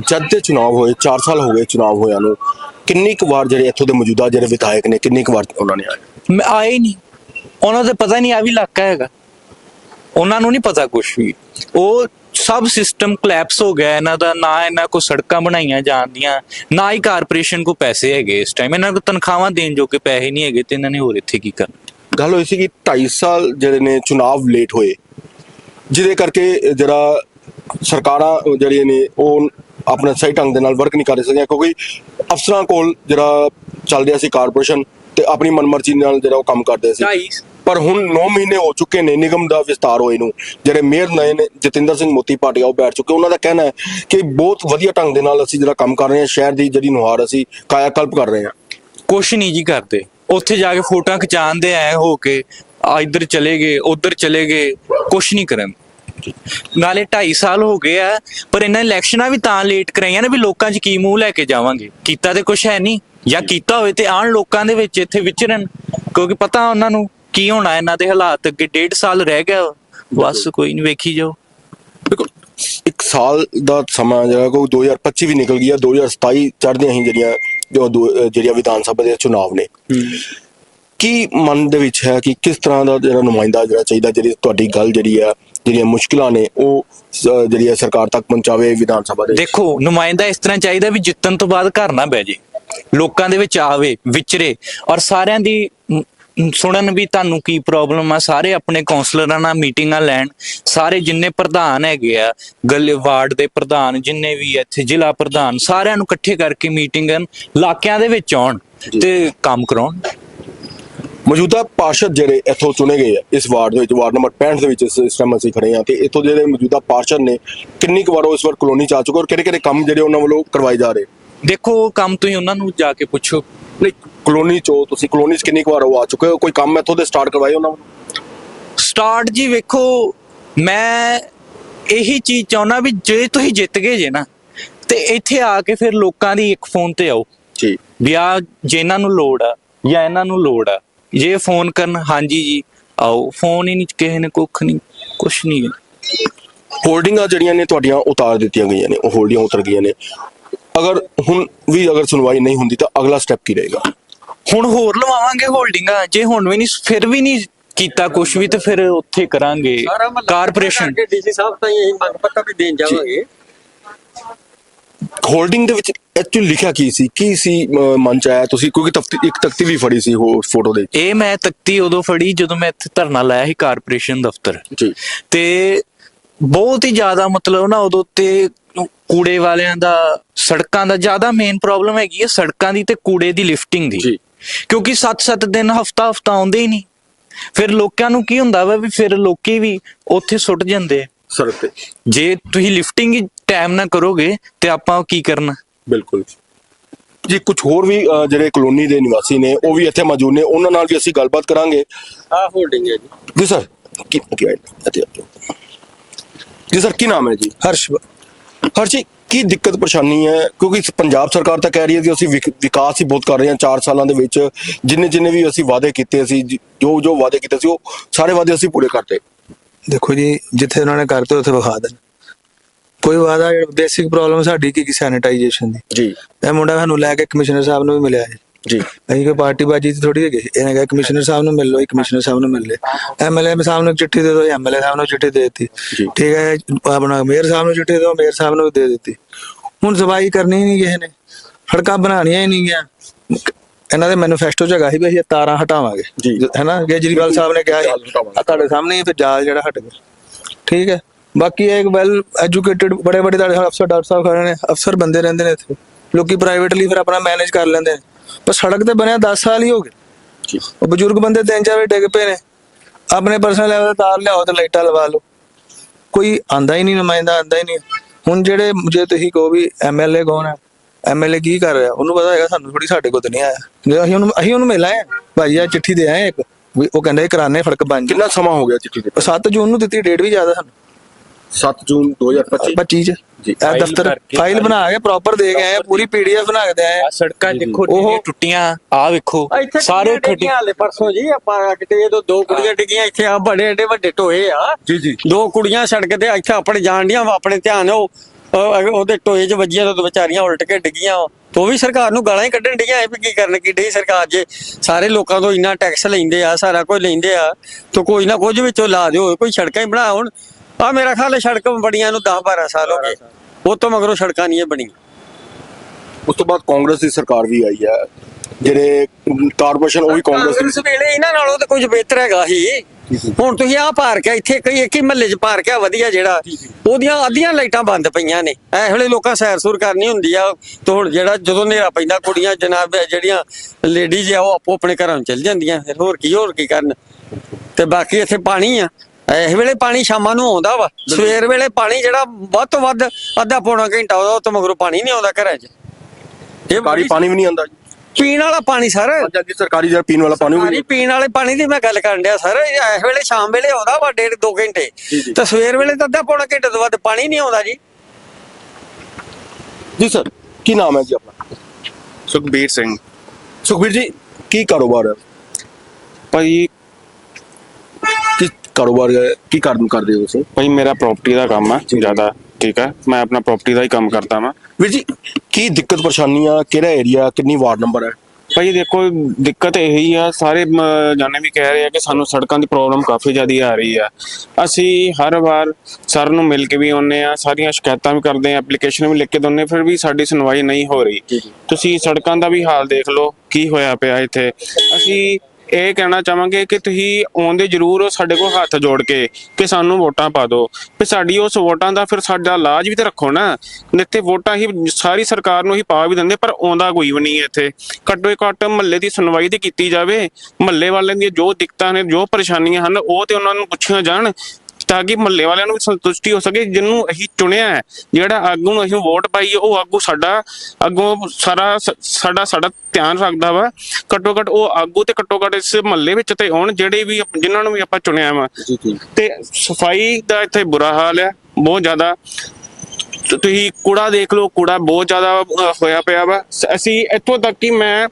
ਜਦ ਦੇ ਚੁਣਾਵ ਹੋਏ 4 ਸਾਲ ਹੋ ਗਏ ਚੁਣਾਵ ਹੋਇਆ ਨੂੰ ਕਿੰਨੀ ਕੁ ਵਾਰ ਜਿਹੜੇ ਇੱਥੋਂ ਦੇ ਮੌਜੂਦਾ ਜਿਹੜੇ ਵਿਧਾਇਕ ਨੇ ਕਿੰਨੀ ਕੁ ਵਾਰ ਉਹਨਾਂ ਨੇ ਆਏ? ਮੈਂ ਆਏ ਨਹੀਂ ਉਹਨਾਂ ਦੇ ਪਤਾ ਨਹੀਂ ਆ ਵੀ ਇਲਾਕਾ ਹੈਗਾ। ਉਹਨਾਂ ਨੂੰ ਨਹੀਂ ਪਤਾ ਕੁਝ ਵੀ। ਉਹ ਸਭ ਸਿਸਟਮ ਕਲੈਪਸ ਹੋ ਗਿਆ ਇਹਨਾਂ ਦਾ ਨਾ ਇਹਨਾਂ ਕੋ ਸੜਕਾਂ ਬਣਾਈਆਂ ਜਾਂਦੀਆਂ ਨਾ ਹੀ ਕਾਰਪੋਰੇਸ਼ਨ ਕੋ ਪੈਸੇ ਹੈਗੇ ਇਸ ਟਾਈਮ ਇਹਨਾਂ ਕੋ ਤਨਖਾਹਾਂ ਦੇਣ ਜੋਗੇ ਪੈਸੇ ਨਹੀਂ ਹੈਗੇ ਤੇ ਇਹਨਾਂ ਨੇ ਹੋਰ ਇੱਥੇ ਕੀ ਕਰਨਾ? ਗੱਲ ਹੋਈ ਸੀ ਕਿ 2.5 ਸਾਲ ਜਿਹੜੇ ਨੇ ਚੁਣਾਵ ਲੇਟ ਹੋਏ। ਜਿਹਦੇ ਕਰਕੇ ਜਿਹੜਾ ਸਰਕਾਰਾਂ ਜਿਹੜੀਆਂ ਨੇ ਉਹ ਆਪਣਾ ਸਹੀ ਢੰਗ ਦੇ ਨਾਲ ਵਰਕ ਨਹੀਂ ਕਰ ਰਹੀ ਸਕਿਆ ਕਿਉਂਕਿ ਅਫਸਰਾਂ ਕੋਲ ਜਿਹੜਾ ਚੱਲ ਰਿਹਾ ਸੀ ਕਾਰਪੋਰੇਸ਼ਨ ਤੇ ਆਪਣੀ ਮਨਮਰਜ਼ੀ ਨਾਲ ਜਿਹੜਾ ਉਹ ਕੰਮ ਕਰਦੇ ਸੀ। ਪਰ ਹੁਣ 9 ਮਹੀਨੇ ਹੋ ਚੁੱਕੇ ਨੇ ਨਿਗਮ ਦਾ ਵਿਸਤਾਰ ਹੋਏ ਨੂੰ। ਜਿਹੜੇ ਮੇਅਰ ਨਏ ਨੇ ਜਤਿੰਦਰ ਸਿੰਘ ਮੋਤੀ ਭਾਟੀਆ ਉਹ ਬੈਠ ਚੁੱਕੇ। ਉਹਨਾਂ ਦਾ ਕਹਿਣਾ ਹੈ ਕਿ ਬਹੁਤ ਵਧੀਆ ਢੰਗ ਦੇ ਨਾਲ ਅਸੀਂ ਜਿਹੜਾ ਕੰਮ ਕਰ ਰਹੇ ਹਾਂ ਸ਼ਹਿਰ ਦੀ ਜਿਹੜੀ ਨੁਹਾਰ ਅਸੀਂ ਕਾਇਆ ਕਲਪ ਕਰ ਰਹੇ ਹਾਂ। ਕੁਛ ਨਹੀਂ ਜੀ ਕਰਦੇ। ਉੱਥੇ ਜਾ ਕੇ ਫੋਟੋਆਂ ਖਿਚਾਉਂਦੇ ਐ ਹੋ ਕੇ ਆ ਇੱਧਰ ਚਲੇ ਗਏ ਉੱਧਰ ਚਲੇ ਗਏ ਕੁਛ ਨਹੀਂ ਕਰਨ। ਨਾਲੇ 2.5 ਸਾਲ ਹੋ ਗਏ ਆ ਪਰ ਇਹਨਾਂ ਇਲੈਕਸ਼ਨਾਂ ਵੀ ਤਾਂ ਲੇਟ ਕਰਾਈਆਂ ਨੇ ਵੀ ਲੋਕਾਂ 'ਚ ਕੀ ਮੂੰਹ ਲੈ ਕੇ ਜਾਵਾਂਗੇ। ਕੀਤਾ ਤੇ ਕੁਛ ਹੈ ਨਹੀਂ। ਜਾਂ ਕੀਤਾ ਹੋਵੇ ਤੇ ਆਣ ਲੋਕਾਂ ਦੇ ਵਿੱਚ ਇੱਥੇ ਵਿਚਰਨ ਕਿਉਂਕਿ ਪਤਾ ਉਹਨਾਂ ਨੂੰ ਕੀ ਹੋਣਾ ਇਹਨਾਂ ਦੇ ਹਾਲਾਤ? ਅੱਗੇ 1.5 ਸਾਲ ਰਹਿ ਗਿਆ। ਬਸ ਕੋਈ ਨਹੀਂ ਵੇਖੀ ਜਾਓ। ਬਿਲਕੁਲ। ਇੱਕ ਸਾਲ ਦਾ ਸਮਾਂ ਜਿਹੜਾ ਕੋਈ 2025 ਵੀ ਨਿਕਲ ਗਿਆ 2027 ਚੜ੍ਹਦੀਆਂ ਹੀ ਜਿਹੜੀਆਂ ਜੋ ਜਿਹੜੀਆਂ ਵਿਧਾਨ ਸਭਾ ਦੇ ਚੁਣਾਵ ਨੇ। ਕੀ ਮਨ ਦੇ ਵਿੱਚ ਹੈ ਕਿ ਕਿਸ ਤਰ੍ਹਾਂ ਦਾ ਜਿਹੜਾ ਨੁਮਾਇੰਦਾ ਜਿਹੜਾ ਚਾਹੀਦਾ ਜਿਹੜੀ ਤੁਹਾਡੀ ਗੱਲ ਜਿਹੜੀ ਆ ਜਿਹੜੀਆਂ ਮੁਸ਼ਕਿਲਾਂ ਨੇ ਉਹ ਜਿਹੜੀ ਆ ਸਰਕਾਰ ਤੱਕ ਪਹੁੰਚਾਵੇ ਵਿਧਾਨ ਸਭਾ ਦੇ ਦੇਖੋ ਨੁਮਾਇੰਦਾ ਇਸ ਤਰ੍ਹਾਂ ਚਾਹੀਦਾ ਵੀ ਜਿੱਤਣ ਤੋਂ ਬਾਅਦ ਘਰ ਨਾ ਬਹਿ ਜੇ। ਲੋਕਾਂ ਦੇ ਵਿੱਚ ਆਵੇ ਵਿਚਰੇ ਔਰ ਸਾਰਿਆਂ ਦੀ ਸੁਣਨ ਵੀ ਤੁਹਾਨੂੰ ਕੀ ਪ੍ਰੋਬਲਮ ਆ? ਸਾਰੇ ਆਪਣੇ ਕਾਉਂਸਲਰਾਂ ਨਾਲ ਮੀਟਿੰਗਾਂ ਲੈਣ ਸਾਰੇ ਜਿੰਨੇ ਪ੍ਰਧਾਨ ਹੈਗੇ ਆ ਗਲੇ ਵਾਰਡ ਦੇ ਪ੍ਰਧਾਨ ਜਿੰਨੇ ਵੀ ਇੱਥੇ ਜ਼ਿਲ੍ਹਾ ਪ੍ਰਧਾਨ ਸਾਰਿਆਂ ਨੂੰ ਇਕੱਠੇ ਕਰਕੇ ਮੀਟਿੰਗ ਕਰਨ ਇਲਾਕਿਆਂ ਦੇ ਵਿੱਚ ਆਉਣ ਤੇ ਕੰਮ ਕਰਾਉਣ। ਮੌਜੂਦਾ ਪਾਰਸ਼ਦ ਜਿਹੜੇ ਇੱਥੋਂ ਚੁਣੇ ਗਏ ਆ ਇਸ ਵਾਰਡ ਦੇ ਵਿੱਚ ਵਾਰਡ ਨੰਬਰ 65 ਦੇ ਵਿੱਚ ਇਸ ਟਾਈਮ ਅਸੀਂ ਖੜੇ ਆ ਤੇ ਇੱਥੋਂ ਜਿਹੜੇ ਮੌਜੂਦਾ ਪਾਰਸ਼ਦ ਨੇ ਕਿੰਨੀ ਕੁ ਵਾਰ ਉਹ ਇਸ ਵਾਰ ਕਲੋਨੀ ਚ ਆ ਚੁੱਕੇ ਔਰ ਕਿਹੜੇ ਕਿਹੜੇ ਕੰਮ ਜਿਹੜੇ ਉਹਨਾਂ ਵੱਲੋਂ ਕਰਵਾਏ ਜਾ ਰਹੇ? ਦੇਖੋ ਕੰਮ ਤੁਸੀਂ ਉਹਨਾਂ ਨੂੰ ਜਾ ਕੇ ਪੁੱਛੋ। ਨਹੀਂ ਕਲੋਨੀ ਚੋਂ ਤੁਸੀਂ ਕਲੋਨੀ ਚ ਕਿੰਨੀ ਵਾਰ ਆ ਚੁੱਕੇ ਹੋ? ਕੋਈ ਕੰਮ ਇੱਥੋਂ ਦੇ ਸਟਾਰਟ ਕਰਵਾਏ ਉਹਨਾਂ ਵੱਲੋਂ? ਸਟਾਰਟ ਜੀ ਵੇਖੋ ਮੈਂ ਇਹੀ ਚੀਜ਼ ਚਾਹੁੰਦਾ ਵੀ ਜੇ ਤੁਸੀਂ ਜਿੱਤ ਗਏ ਜੇ ਨਾ ਤੇ ਇੱਥੇ ਆ ਕੇ ਫਿਰ ਲੋਕਾਂ ਦੀ ਇੱਕ ਫੋਨ ਤੇ ਆਓ। ਜੀ। ਵੀ ਆ ਜੇ ਇਹਨਾਂ ਨੂੰ ਲੋੜ ਆ ਜਾਂ ਇਹਨਾਂ ਨੂੰ ਲੋੜ ਆ ਜੇ ਫੋਨ ਕਰਨ ਹਾਂਜੀ ਜੀ ਆਓ। ਫੋਨ ਹੀ ਨਹੀਂ ਕਿਸੇ ਨੇ ਕੁੱਖ ਨਹੀਂ ਕੁਛ ਨਹੀਂ ਹੋਲਡਿੰਗਾਂ ਜਿਹੜੀਆਂ ਨੇ ਤੁਹਾਡੀਆਂ ਉਤਾਰ ਦਿੱਤੀਆਂ ਗਈਆਂ ਨੇ ਉਹ ਹੋਲਡਿੰਗਾਂ ਉਤਰ ਗਈਆਂ ਨੇ। ਅਗਰ ਹੁਣ ਵੀ ਅਗਰ ਸੁਣਵਾਈ ਨਹੀਂ ਹੁੰਦੀ ਤਾਂ ਅਗਲਾ ਸਟੈਪ ਕੀ ਰਹੇਗਾ? ਹੁਣ ਹੋਰ ਲਵਾਵਾਂਗੇ ਹੋਲਡਿੰਗਾਂ ਜੇ ਹੁਣ ਵੀ ਨਹੀਂ ਫਿਰ ਵੀ ਨਹੀਂ ਕੀਤਾ ਕੁਛ ਵੀ ਤੇ ਫਿਰ ਉੱਥੇ ਕਰਾਂਗੇ। ਕਾਰਪੋਰੇਸ਼ਨ ਡੀਸੀ ਸਾਹਿਬ ਤਾਂ ਇਹ ਮੰਗ ਪੱਤਰ ਵੀ ਦੇਣ ਜਾਵਾਂਗੇ। ਹੋਲਡਿੰਗ ਦੇ ਵਿੱਚ ਐਕਚੁਅਲੀ ਲਿਖਿਆ ਕੀ ਸੀ? ਕੀ ਸੀ ਮਨ ਚ ਆਇਆ ਤੁਸੀਂ? ਕਿਉਂਕਿ ਤਖਤੀ ਇੱਕ ਤਖਤੀ ਵੀ ਫੜੀ ਸੀ ਉਹ ਫੋਟੋ ਦੇ ਇਹ ਮੈਂ ਤਖਤੀ ਉਦੋਂ ਫੜੀ ਜਦੋਂ ਮੈਂ ਇੱਥੇ ਧਰਨਾ ਲਾਇਆ ਸੀ ਕਾਰਪੋਰੇਸ਼ਨ ਦਫ਼ਤਰ। ਜੀ। ਤੇ ਬਹੁਤ ਹੀ ਜ਼ਿਆਦਾ ਮਤਲਬ ਨਾ ਉਦੋਂ ਤੇ ਕੂੜੇ ਵਾਲਿਆਂ ਦਾ ਸੜਕਾਂ ਦਾ ਜ਼ਿਆਦਾ ਮੇਨ ਪ੍ਰੋਬਲਮ ਹੈਗੀ ਹੈ ਸੜਕਾਂ ਦੀ ਤੇ ਕੂੜੇ ਦੀ ਲਿਫਟਿੰਗ ਦੀ। ਜੀ। ਕਿਉਂਕਿ 7-7 ਦਿਨ ਹਫਤਾ ਹਫਤਾ ਆਉਂਦੇ ਹੀ ਨਹੀਂ। ਫਿਰ ਲੋਕਾਂ ਨੂੰ ਕੀ ਹੁੰਦਾ ਵਾ ਵੀ ਫਿਰ ਲੋਕੀ ਵੀ ਉੱਥੇ ਸੁੱਟ ਜਾਂਦੇ ਆ। ਸੜਕ ਤੇ। ਜੇ ਤੁਸੀਂ ਲਿਫਟਿੰਗ ਹੀ ਟਾਈਮ ਨਾ ਕਰੋਗੇ ਤੇ ਆਪਾਂ ਕੀ ਕਰਨਾ? ਬਿਲਕੁਲ ਜੀ। ਕੁਝ ਹੋਰ ਵੀ ਜਿਹੜੇ ਕਲੋਨੀ ਦੇ ਨਿਵਾਸੀ ਨੇ ਉਹ ਵੀ ਇੱਥੇ ਮੌਜੂਦ ਨੇ ਉਹਨਾਂ ਨਾਲ ਵੀ ਅਸੀਂ ਗੱਲਬਾਤ ਕਰਾਂਗੇ। ਆਹ ਹੋਲਡਿੰਗ ਹੈ ਜੀ। ਜੀ ਸਰ ਕੀ ਕੀ ਹੈ ਇੱਥੇ? ਆ ਜਾਓ। ਜੀ ਸਰ ਕੀ ਨਾਮ ਹੈ ਜੀ? ਹਰਸ਼ ਹਰਜੀ ਕੀ ਦਿੱਕਤ ਪਰੇਸ਼ਾਨੀ ਹੈ? ਕਿਉਂਕਿ ਪੰਜਾਬ ਸਰਕਾਰ ਤਾਂ ਕਹਿ ਰਹੀ ਹੈ ਕਿ ਅਸੀਂ ਵਿਕ- ਵਿਕਾਸ ਹੀ ਬਹੁਤ ਕਰ ਰਹੇ ਹਾਂ 4 ਸਾਲਾਂ ਦੇ ਵਿੱਚ। ਜਿੰਨੇ ਜਿੰਨੇ ਵੀ ਅਸੀਂ ਵਾਅਦੇ ਕੀਤੇ ਸੀ ਜ- ਜੋ ਜੋ ਵਾਅਦੇ ਕੀਤੇ ਸੀ ਉਹ ਸਾਰੇ ਵਾਅਦੇ ਅਸੀਂ ਪੂਰੇ ਕਰਤੇ। ਦੇਖੋ ਜੀ ਜਿੱਥੇ ਉਹਨਾਂ ਨੇ ਕਰਤੇ ਉੱਥੇ ਵਿਖਾ ਦੇਣ। ਕੋਈ ਵਾਦਾ ਬੇਸਿਕ ਪ੍ਰੋਬਲਮ ਸਾਡੀ ਕੀ ਸੈਨੀਟਾਈਜੇਸ਼ਨ ਦੀ। ਜੀ। ਇਹ ਮੁੰਡਾ ਸਾਨੂੰ ਲੈ ਕੇ ਕਮਿਸ਼ਨਰ ਸਾਹਿਬ ਨੂੰ ਵੀ ਮਿਲਿਆ ਹੈ ਜੀ। ਅਸੀਂ ਕੋਈ ਪਾਰਟੀ ਬਾਜੀ ਤੇ ਥੋੜੀ ਹੈਗੇ ਇਹਨੇ ਕਿਹਾ ਕਮਿਸ਼ਨਰ ਸਾਹਿਬ ਨੂੰ ਮਿਲ ਲਓ ਕਮਿਸ਼ਨਰ ਸਾਹਿਬ ਨੂੰ ਮਿਲ ਲੈ ਐਮਐਲਏ ਸਾਹਿਬ ਨੂੰ ਚਿੱਠੀ ਦੇ ਦਿਓ ਐਮਐਲਏ ਸਾਹਿਬ ਨੂੰ ਚਿੱਠੀ ਦੇ ਦਿੱਤੀ। ਠੀਕ ਹੈ ਆਪਣਾ ਮੇਅਰ ਸਾਹਿਬ ਨੂੰ ਚਿੱਠੀ ਦਿਓ ਮੇਅਰ ਸਾਹਿਬ ਨੂੰ ਦੇ ਦਿੱਤੀ। ਹੁਣ ਸਫ਼ਾਈ ਕਰਨੀ ਨਹੀਂ ਕਿਸੇ ਨੇ। ਸੜਕਾਂ ਬਣਾਉਣੀਆਂ ਹੀ ਨਹੀਂ ਗਿਆ। ਇਹਨਾਂ ਦੇ ਮੈਨੀਫੈਸਟੋ ਚ ਹੈਗਾ ਸੀ ਵੀ ਅਸੀਂ ਇਹ ਤਾਰਾਂ ਹਟਾਵਾਂਗੇ। ਹੈਨਾ ਕੇਜਰੀਵਾਲ ਸਾਹਿਬ ਨੇ ਕਿਹਾ। ਆਹ ਤੁਹਾਡੇ ਸਾਹਮਣੇ ਹੀ ਫਿਰ ਜਾਲ ਜਿਹੜਾ ਹਟ ਗਿਆ। ਠੀਕ ਹੈ। ਬਾਕੀ ਇਹ ਇੱਕ ਵੈਲ ਐਜੂਕੇਟਿਡ ਬੜੇ ਬੜੇ ਤੁਹਾਡੇ ਅਫਸਰ ਡਾਕਟਰ ਸਾਹਿਬ ਖੜੇ ਨੇ। ਅਫਸਰ ਬੰਦੇ ਰਹਿੰਦੇ ਨੇ ਇੱਥੇ। ਲੋਕੀ ਪ੍ਰਾਈਵੇਟਲੀ ਫਿਰ ਆਪਣਾ ਮੈਨੇਜ ਕਰ ਲੈਂਦੇ ਨੇ। ਪਰ ਸੜਕ ਤੇ ਬਣਿਆ 10 ਸਾਲ ਹੀ ਹੋ ਗਏ। ਉਹ ਬਜ਼ੁਰਗ ਬੰਦੇ ਤਿੰਨ ਚਾਰ ਵਜੇ ਡਿੱਗ ਪਏ ਨੇ। ਆਪਣੇ ਪਰਸਨਲ ਲੈਵਲ ਤੇ ਤਾਰ ਲਿਆਓ ਤੇ ਲਾਈਟਾਂ ਲਵਾ ਲਓ। ਕੋਈ ਆਂਦਾ ਹੀ ਨਹੀਂ ਨੁਮਾਇੰਦਾ ਆਂਦਾ ਹੀ ਨਹੀਂ। ਹੁਣ ਜਿਹੜੇ ਜੇ ਤੁਸੀਂ ਕਹੋ ਵੀ ਐਮਐਲਏ ਕੌਣ ਹੈ ਐਮਐਲਏ ਕੀ ਕਰ ਰਿਹਾ? ਉਹਨੂੰ ਪਤਾ ਹੈਗਾ ਸਾਨੂੰ ਥੋੜੀ ਸਾਡੇ ਕੋਲ ਤਾਂ ਨਹੀਂ ਆਇਆ। ਜੇ ਅਸੀਂ ਉਹਨੂੰ ਅਸੀਂ ਉਹਨੂੰ ਮਿਲ ਆਏ। ਭਾਈ ਆ ਚਿੱਠੀ ਦੇ ਆਏ ਇੱਕ। ਵੀ ਉਹ ਕਹਿੰਦਾ ਇਹ ਕਰਾਣੇ ਫੜਕ ਬਣ ਕਿੰਨਾ ਸਮਾਂ ਹੋ ਗਿਆ ਚਿੱਠੀ ਦੇ? 7 ਜੂਨ ਨੂੰ ਦਿੱਤੀ ਡੇਟ ਵੀ ਜ਼ਿਆਦਾ ਸਾਨੂੰ। 7 ਜੂਨ 2025 25 ਚ। ਇਹ ਦਫ਼ਤਰ ਫਾਈਲ ਬਣਾ ਕੇ ਪ੍ਰੋਪਰ ਦੇ ਕੇ ਆਏ ਆ, ਪੂਰੀ ਪੀਡੀਐਫ ਬਣਾ ਕੇ ਦੇ ਆਏ ਆ। ਆ ਸੜਕਾਂ ਦੇਖੋ ਉਹ- ਜਿਹੜੀਆਂ ਟੁੱਟੀਆਂ ਆ ਵੇਖੋ ਇੱਥੇ ਸਾਰੇ ਸਾਰੇ ਖੱਡੇ ਹਾਲੇ ਪਰਸੋਂ ਜੀ ਆਪਾਂ ਕਿਤੇ ਇਹ ਤੋਂ ਦੋ ਕੁੜੀਆਂ ਡਿੱਗੀਆਂ ਇੱਥੇ ਆ ਬੜੇ ਏਡੇ ਵੱਡੇ ਟੋਏ ਆ। ਜੀ ਜੀ। ਦੋ ਕੁੜੀਆਂ ਸੜਕ ਤੇ ਇੱਥੇ ਆਪਣੇ ਜਾਣ ਡੀਆਂ ਆਪਣੇ ਧਿਆਨ ਉਹ ਉਹ- ਉਹਦੇ ਟੋਏ 'ਚ ਵੱਜੀਆਂ ਤਾਂ ਵਿਚਾਰੀਆਂ ਉਲਟ ਕੇ ਡਿੱਗੀਆਂ। ਉਹ ਵੀ ਸਰਕਾਰ ਨੂੰ ਗਾਲਾਂ ਹੀ ਕੱਢਣ ਡੀਆਂ ਇਹ ਵੀ ਕੀ ਕਰਨ ਕੀ ਡਈ ਸਰਕਾਰ ਜੇ ਸਾਰੇ ਲੋਕਾਂ ਤੋਂ ਇੰਨਾ ਟੈਕਸ ਲੈਂਦੇ ਆ ਸਾਰਾ ਕੁਝ ਲੈਂਦੇ ਆ ਤਾਂ ਕੋਈ ਨਾ ਕੁਝ ਵਿੱਚੋਂ ਲਾ ਦਿਓ ਕੋਈ ਸੜਕਾਂ ਹੀ ਬਣਾ ਹੁਣ ਆ ਮੇਰਾ ਖਿਆਲ ਹੈ ਸੜਕ ਬੜੀਆਂ ਨੂੰ 10 12 ਸਾਲ ਹੋ ਗਏ। ਉਹ ਤੋਂ ਮਗਰੋਂ ਸੜਕਾਂ ਨਹੀਂ ਇਹ ਬਣੀਆਂ। ਉਸ ਤੋਂ ਬਾਅਦ ਕਾਂਗਰਸ ਦੀ ਸਰਕਾਰ ਵੀ ਆਈ ਹੈ। ਜਿਹੜੇ ਕਾਰਪੋਰੇਸ਼ਨ ਉਹ ਵੀ ਕਾਂਗਰਸ ਕਾਂਗਰਸ ਵੇਲੇ ਇਹਨਾਂ ਨਾਲੋਂ ਤਾਂ ਕੁਝ ਬਿਹਤਰ ਹੈਗਾ ਹੀ ਹੁਣ ਤੁਸੀਂ ਆਹ ਪਾਰਕ ਆ ਇੱਥੇ ਕਈ ਇੱਕ ਹੀ ਮਹੱਲੇ 'ਚ ਪਾਰਕ ਆ ਵਧੀਆ ਜਿਹੜਾ। ਉਹਦੀਆਂ ਅੱਧੀਆਂ ਲਾਈਟਾਂ ਬੰਦ ਪਈਆਂ ਨੇ। ਇਹ ਵੇਲੇ ਲੋਕਾਂ ਸੈਰ ਸੂਰ ਕਰਨੀ ਹੁੰਦੀ ਆ। ਤੇ ਹੁਣ ਜਿਹੜਾ ਜਦੋਂ ਹਨੇਰਾ ਪੈਂਦਾ ਕੁੜੀਆਂ ਜਨਾਬ ਜਿਹੜੀਆਂ ਲੇਡੀਜ਼ ਆ ਉਹ ਆਪੋ ਆਪਣੇ ਘਰਾਂ ਨੂੰ ਚਲ ਜਾਂਦੀਆਂ। ਫਿਰ ਹੋਰ ਕੀ ਹੋਰ ਕੀ ਕਰਨ। ਤੇ ਬਾਕੀ ਇੱਥੇ ਪਾਣੀ ਆ। ਇਸ ਵੇਲੇ ਪਾਣੀ ਸ਼ਾਮਾਂ ਨੂੰ ਆਉਂਦਾ ਵਾ। ਸਵੇਰ ਵੇਲੇ ਪਾਣੀ ਜਿਹੜਾ ਵੱਧ ਤੋਂ ਵੱਧ ਅੱਧਾ ਪੌਣਾ ਘੰਟਾ ਆਉਂਦਾ ਉਹ ਤੋਂ ਮਗਰੋਂ ਪਾਣੀ ਨਹੀਂ ਆਉਂਦਾ ਘਰਾਂ 'ਚ। ਇਹ ਸਰਕਾਰੀ ਪਾਣੀ ਵੀ ਨਹੀਂ ਆਉਂਦਾ ਜੀ। ਪੀਣ ਵਾਲਾ ਪਾਣੀ ਸਰ। ਅੱਜ ਅੱਗੇ ਸਰਕਾਰੀ ਜਿਹੜਾ ਪੀਣ ਵਾਲਾ ਪਾਣੀ ਉਹ ਵੀ ਪਾਣੀ ਵਾਲੇ ਪਾਣੀ ਦੀ ਮੈਂ ਗੱਲ ਕਰਨ ਡਿਆ ਸਰ। ਇਸ ਵੇਲੇ ਸ਼ਾਮ ਵੇਲੇ ਆਉਂਦਾ ਵਾ ਡੇਢ ਦੋ ਘੰਟੇ। ਜੀ, ਜੀ। ਤੇ ਸਵੇਰ ਵੇਲੇ ਤਾਂ ਅੱਧਾ ਪੌਣਾ ਘੰਟੇ ਤੋਂ ਵੱਧ ਪਾਣੀ ਨਹੀਂ ਆਉਂਦਾ ਜੀ। ਜੀ ਸਰ ਕੀ ਨਾਮ ਹੈ ਜੀ ਆਪਣਾ? ਸੁਖਬੀਰ ਸਿੰਘ। ਸੁਖਬੀਰ ਜੀ ਕੀ ਕਾਰੋਬਾਰ ਹੈ? ਭਾਈ ਕਾਰੋਬਾਰ ਹੈ ਕੀ ਕੰਮ ਕਰਦੇ ਹੋ ਤੁਸੀਂ? ਭਾਈ ਮੇਰਾ ਪ੍ਰਾਪਰਟੀ ਦਾ ਕੰਮ ਹੈ ਜ਼ਿਆਦਾ ਠੀਕ ਹੈ ਮੈਂ ਆਪਣਾ ਪ੍ਰਾਪਰਟੀ ਦਾ ਹੀ ਕੰਮ ਕਰਦਾ ਵਾਂ। ਵੀਰ ਜੀ ਕੀ ਦਿੱਕਤ ਪਰੇਸ਼ਾਨੀਆਂ ਕਿਹੜਾ ਏਰੀਆ ਕਿੰਨੀ ਵਾਰਡ ਨੰਬਰ ਹੈ? ਭਾਈ ਦੇਖੋ ਦਿੱਕਤ ਇਹੀ ਆ ਸਾਰੇ ਜਾਣੇ ਵੀ ਕਹਿ ਰਹੇ ਆ ਕਿ ਸਾਨੂੰ ਸੜਕਾਂ ਦੀ ਪ੍ਰੋਬਲਮ ਕਾਫੀ ਜ਼ਿਆਦਾ ਆ ਰਹੀ ਆ। ਅਸੀਂ ਹਰ ਵਾਰ ਸਰ ਨੂੰ ਮਿਲ ਕੇ ਵੀ ਆਉਂਦੇ ਆ ਸਾਰੀਆਂ ਸ਼ਿਕਾਇਤਾਂ ਵੀ ਕਰਦੇ ਆ ਐਪਲੀਕੇਸ਼ਨ ਵੀ ਲਿਖ ਕੇ ਦਿੰਦੇ ਫਿਰ ਵੀ ਸਾਡੀ ਸੁਣਵਾਈ ਨਹੀਂ ਹੋ ਰਹੀ। ਤੁਸੀਂ ਸੜਕਾਂ ਦਾ ਵੀ ਹਾਲ ਦੇਖ ਲਓ ਕੀ ਹੋਇਆ ਪਿਆ ਇੱਥੇ? ਅਸੀਂ ਇਹ ਕਹਿਣਾ ਚਾਹਾਂਗੇ ਕਿ ਤੁਸੀਂ ਆਉਂਦੇ ਜ਼ਰੂਰ ਹੋ ਸਾਡੇ ਕੋਲ ਹੱਥ ਜੋੜ ਕੇ ਕਿ ਸਾਨੂੰ ਵੋਟਾਂ ਪਾ ਦਿਓ। ਤੇ ਸਾਡੀ ਉਸ ਵੋਟਾਂ ਦਾ ਫਿਰ ਸਾਡਾ ਇਲਾਜ ਵੀ ਤੇ ਰੱਖੋ ਨਾ। ਨਿੱਤੇ ਵੋਟਾਂ ਹੀ ਸਾਰੀ ਸਰਕਾਰ ਨੂੰ ਹੀ ਪਾ ਵੀ ਦਿੰਦੇ, ਪਰ ਆਉਂਦਾ ਕੋਈ ਵੀ ਨਹੀਂ ਹੈ ਇੱਥੇ। ਘੱਟੋ ਘੱਟ ਮਹੱਲੇ ਦੀ ਸੁਣਵਾਈ ਤੇ ਕੀਤੀ ਜਾਵੇ। ਮਹੱਲੇ ਵਾਲਿਆਂ ਦੀਆਂ ਜੋ ਦਿੱਕਤਾਂ ਨੇ, ਜੋ ਪਰੇਸ਼ਾਨੀਆਂ ਹਨ, ਉਹ ਤੇ ਉਹਨਾਂ ਨੂੰ ਪੁੱਛੀਆਂ ਜਾਣ। ਤਾਂ ਕਿ ਮਹੱਲੇ ਵਾਲਿਆਂ ਨੂੰ ਵੀ ਸੰਤੁਸ਼ਟੀ ਹੋ ਸਕੇ ਜਿਹਨੂੰ ਅਸੀਂ ਚੁਣਿਆ ਹੈ ਜਿਹੜਾ ਆਗੂ ਨੂੰ ਅਸੀਂ ਵੋਟ ਪਾਈ ਉਹ ਆਗੂ ਸਾਡਾ ਅੱਗੋਂ ਸਾਰਾ ਸਾਡਾ ਸਾਡਾ ਧਿਆਨ ਰੱਖਦਾ ਵਾ। ਘੱਟੋ ਘੱਟ ਉਹ ਆਗੂ ਤੇ ਘੱਟੋ ਘੱਟ ਇਸ ਮਹੱਲੇ ਵਿੱਚ ਤੇ ਆਉਣ ਜਿਹੜੇ ਵੀ ਜਿਨ੍ਹਾਂ ਨੂੰ ਵੀ ਆਪਾਂ ਚੁਣਿਆ ਵਾ। ਤੇ ਸਫ਼ਾਈ ਦਾ ਇੱਥੇ ਬੁਰਾ ਹਾਲ ਹੈ ਬਹੁਤ ਜ਼ਿਆਦਾ। ਤੁਸੀਂ ਕੂੜਾ ਦੇਖ ਲਓ, ਕੂੜਾ ਬਹੁਤ ਜ਼ਿਆਦਾ ਹੋਇਆ ਪਿਆ ਵਾ। ਅਸੀਂ ਇੱਥੋਂ ਤੱਕ ਕਿ ਮੈਂ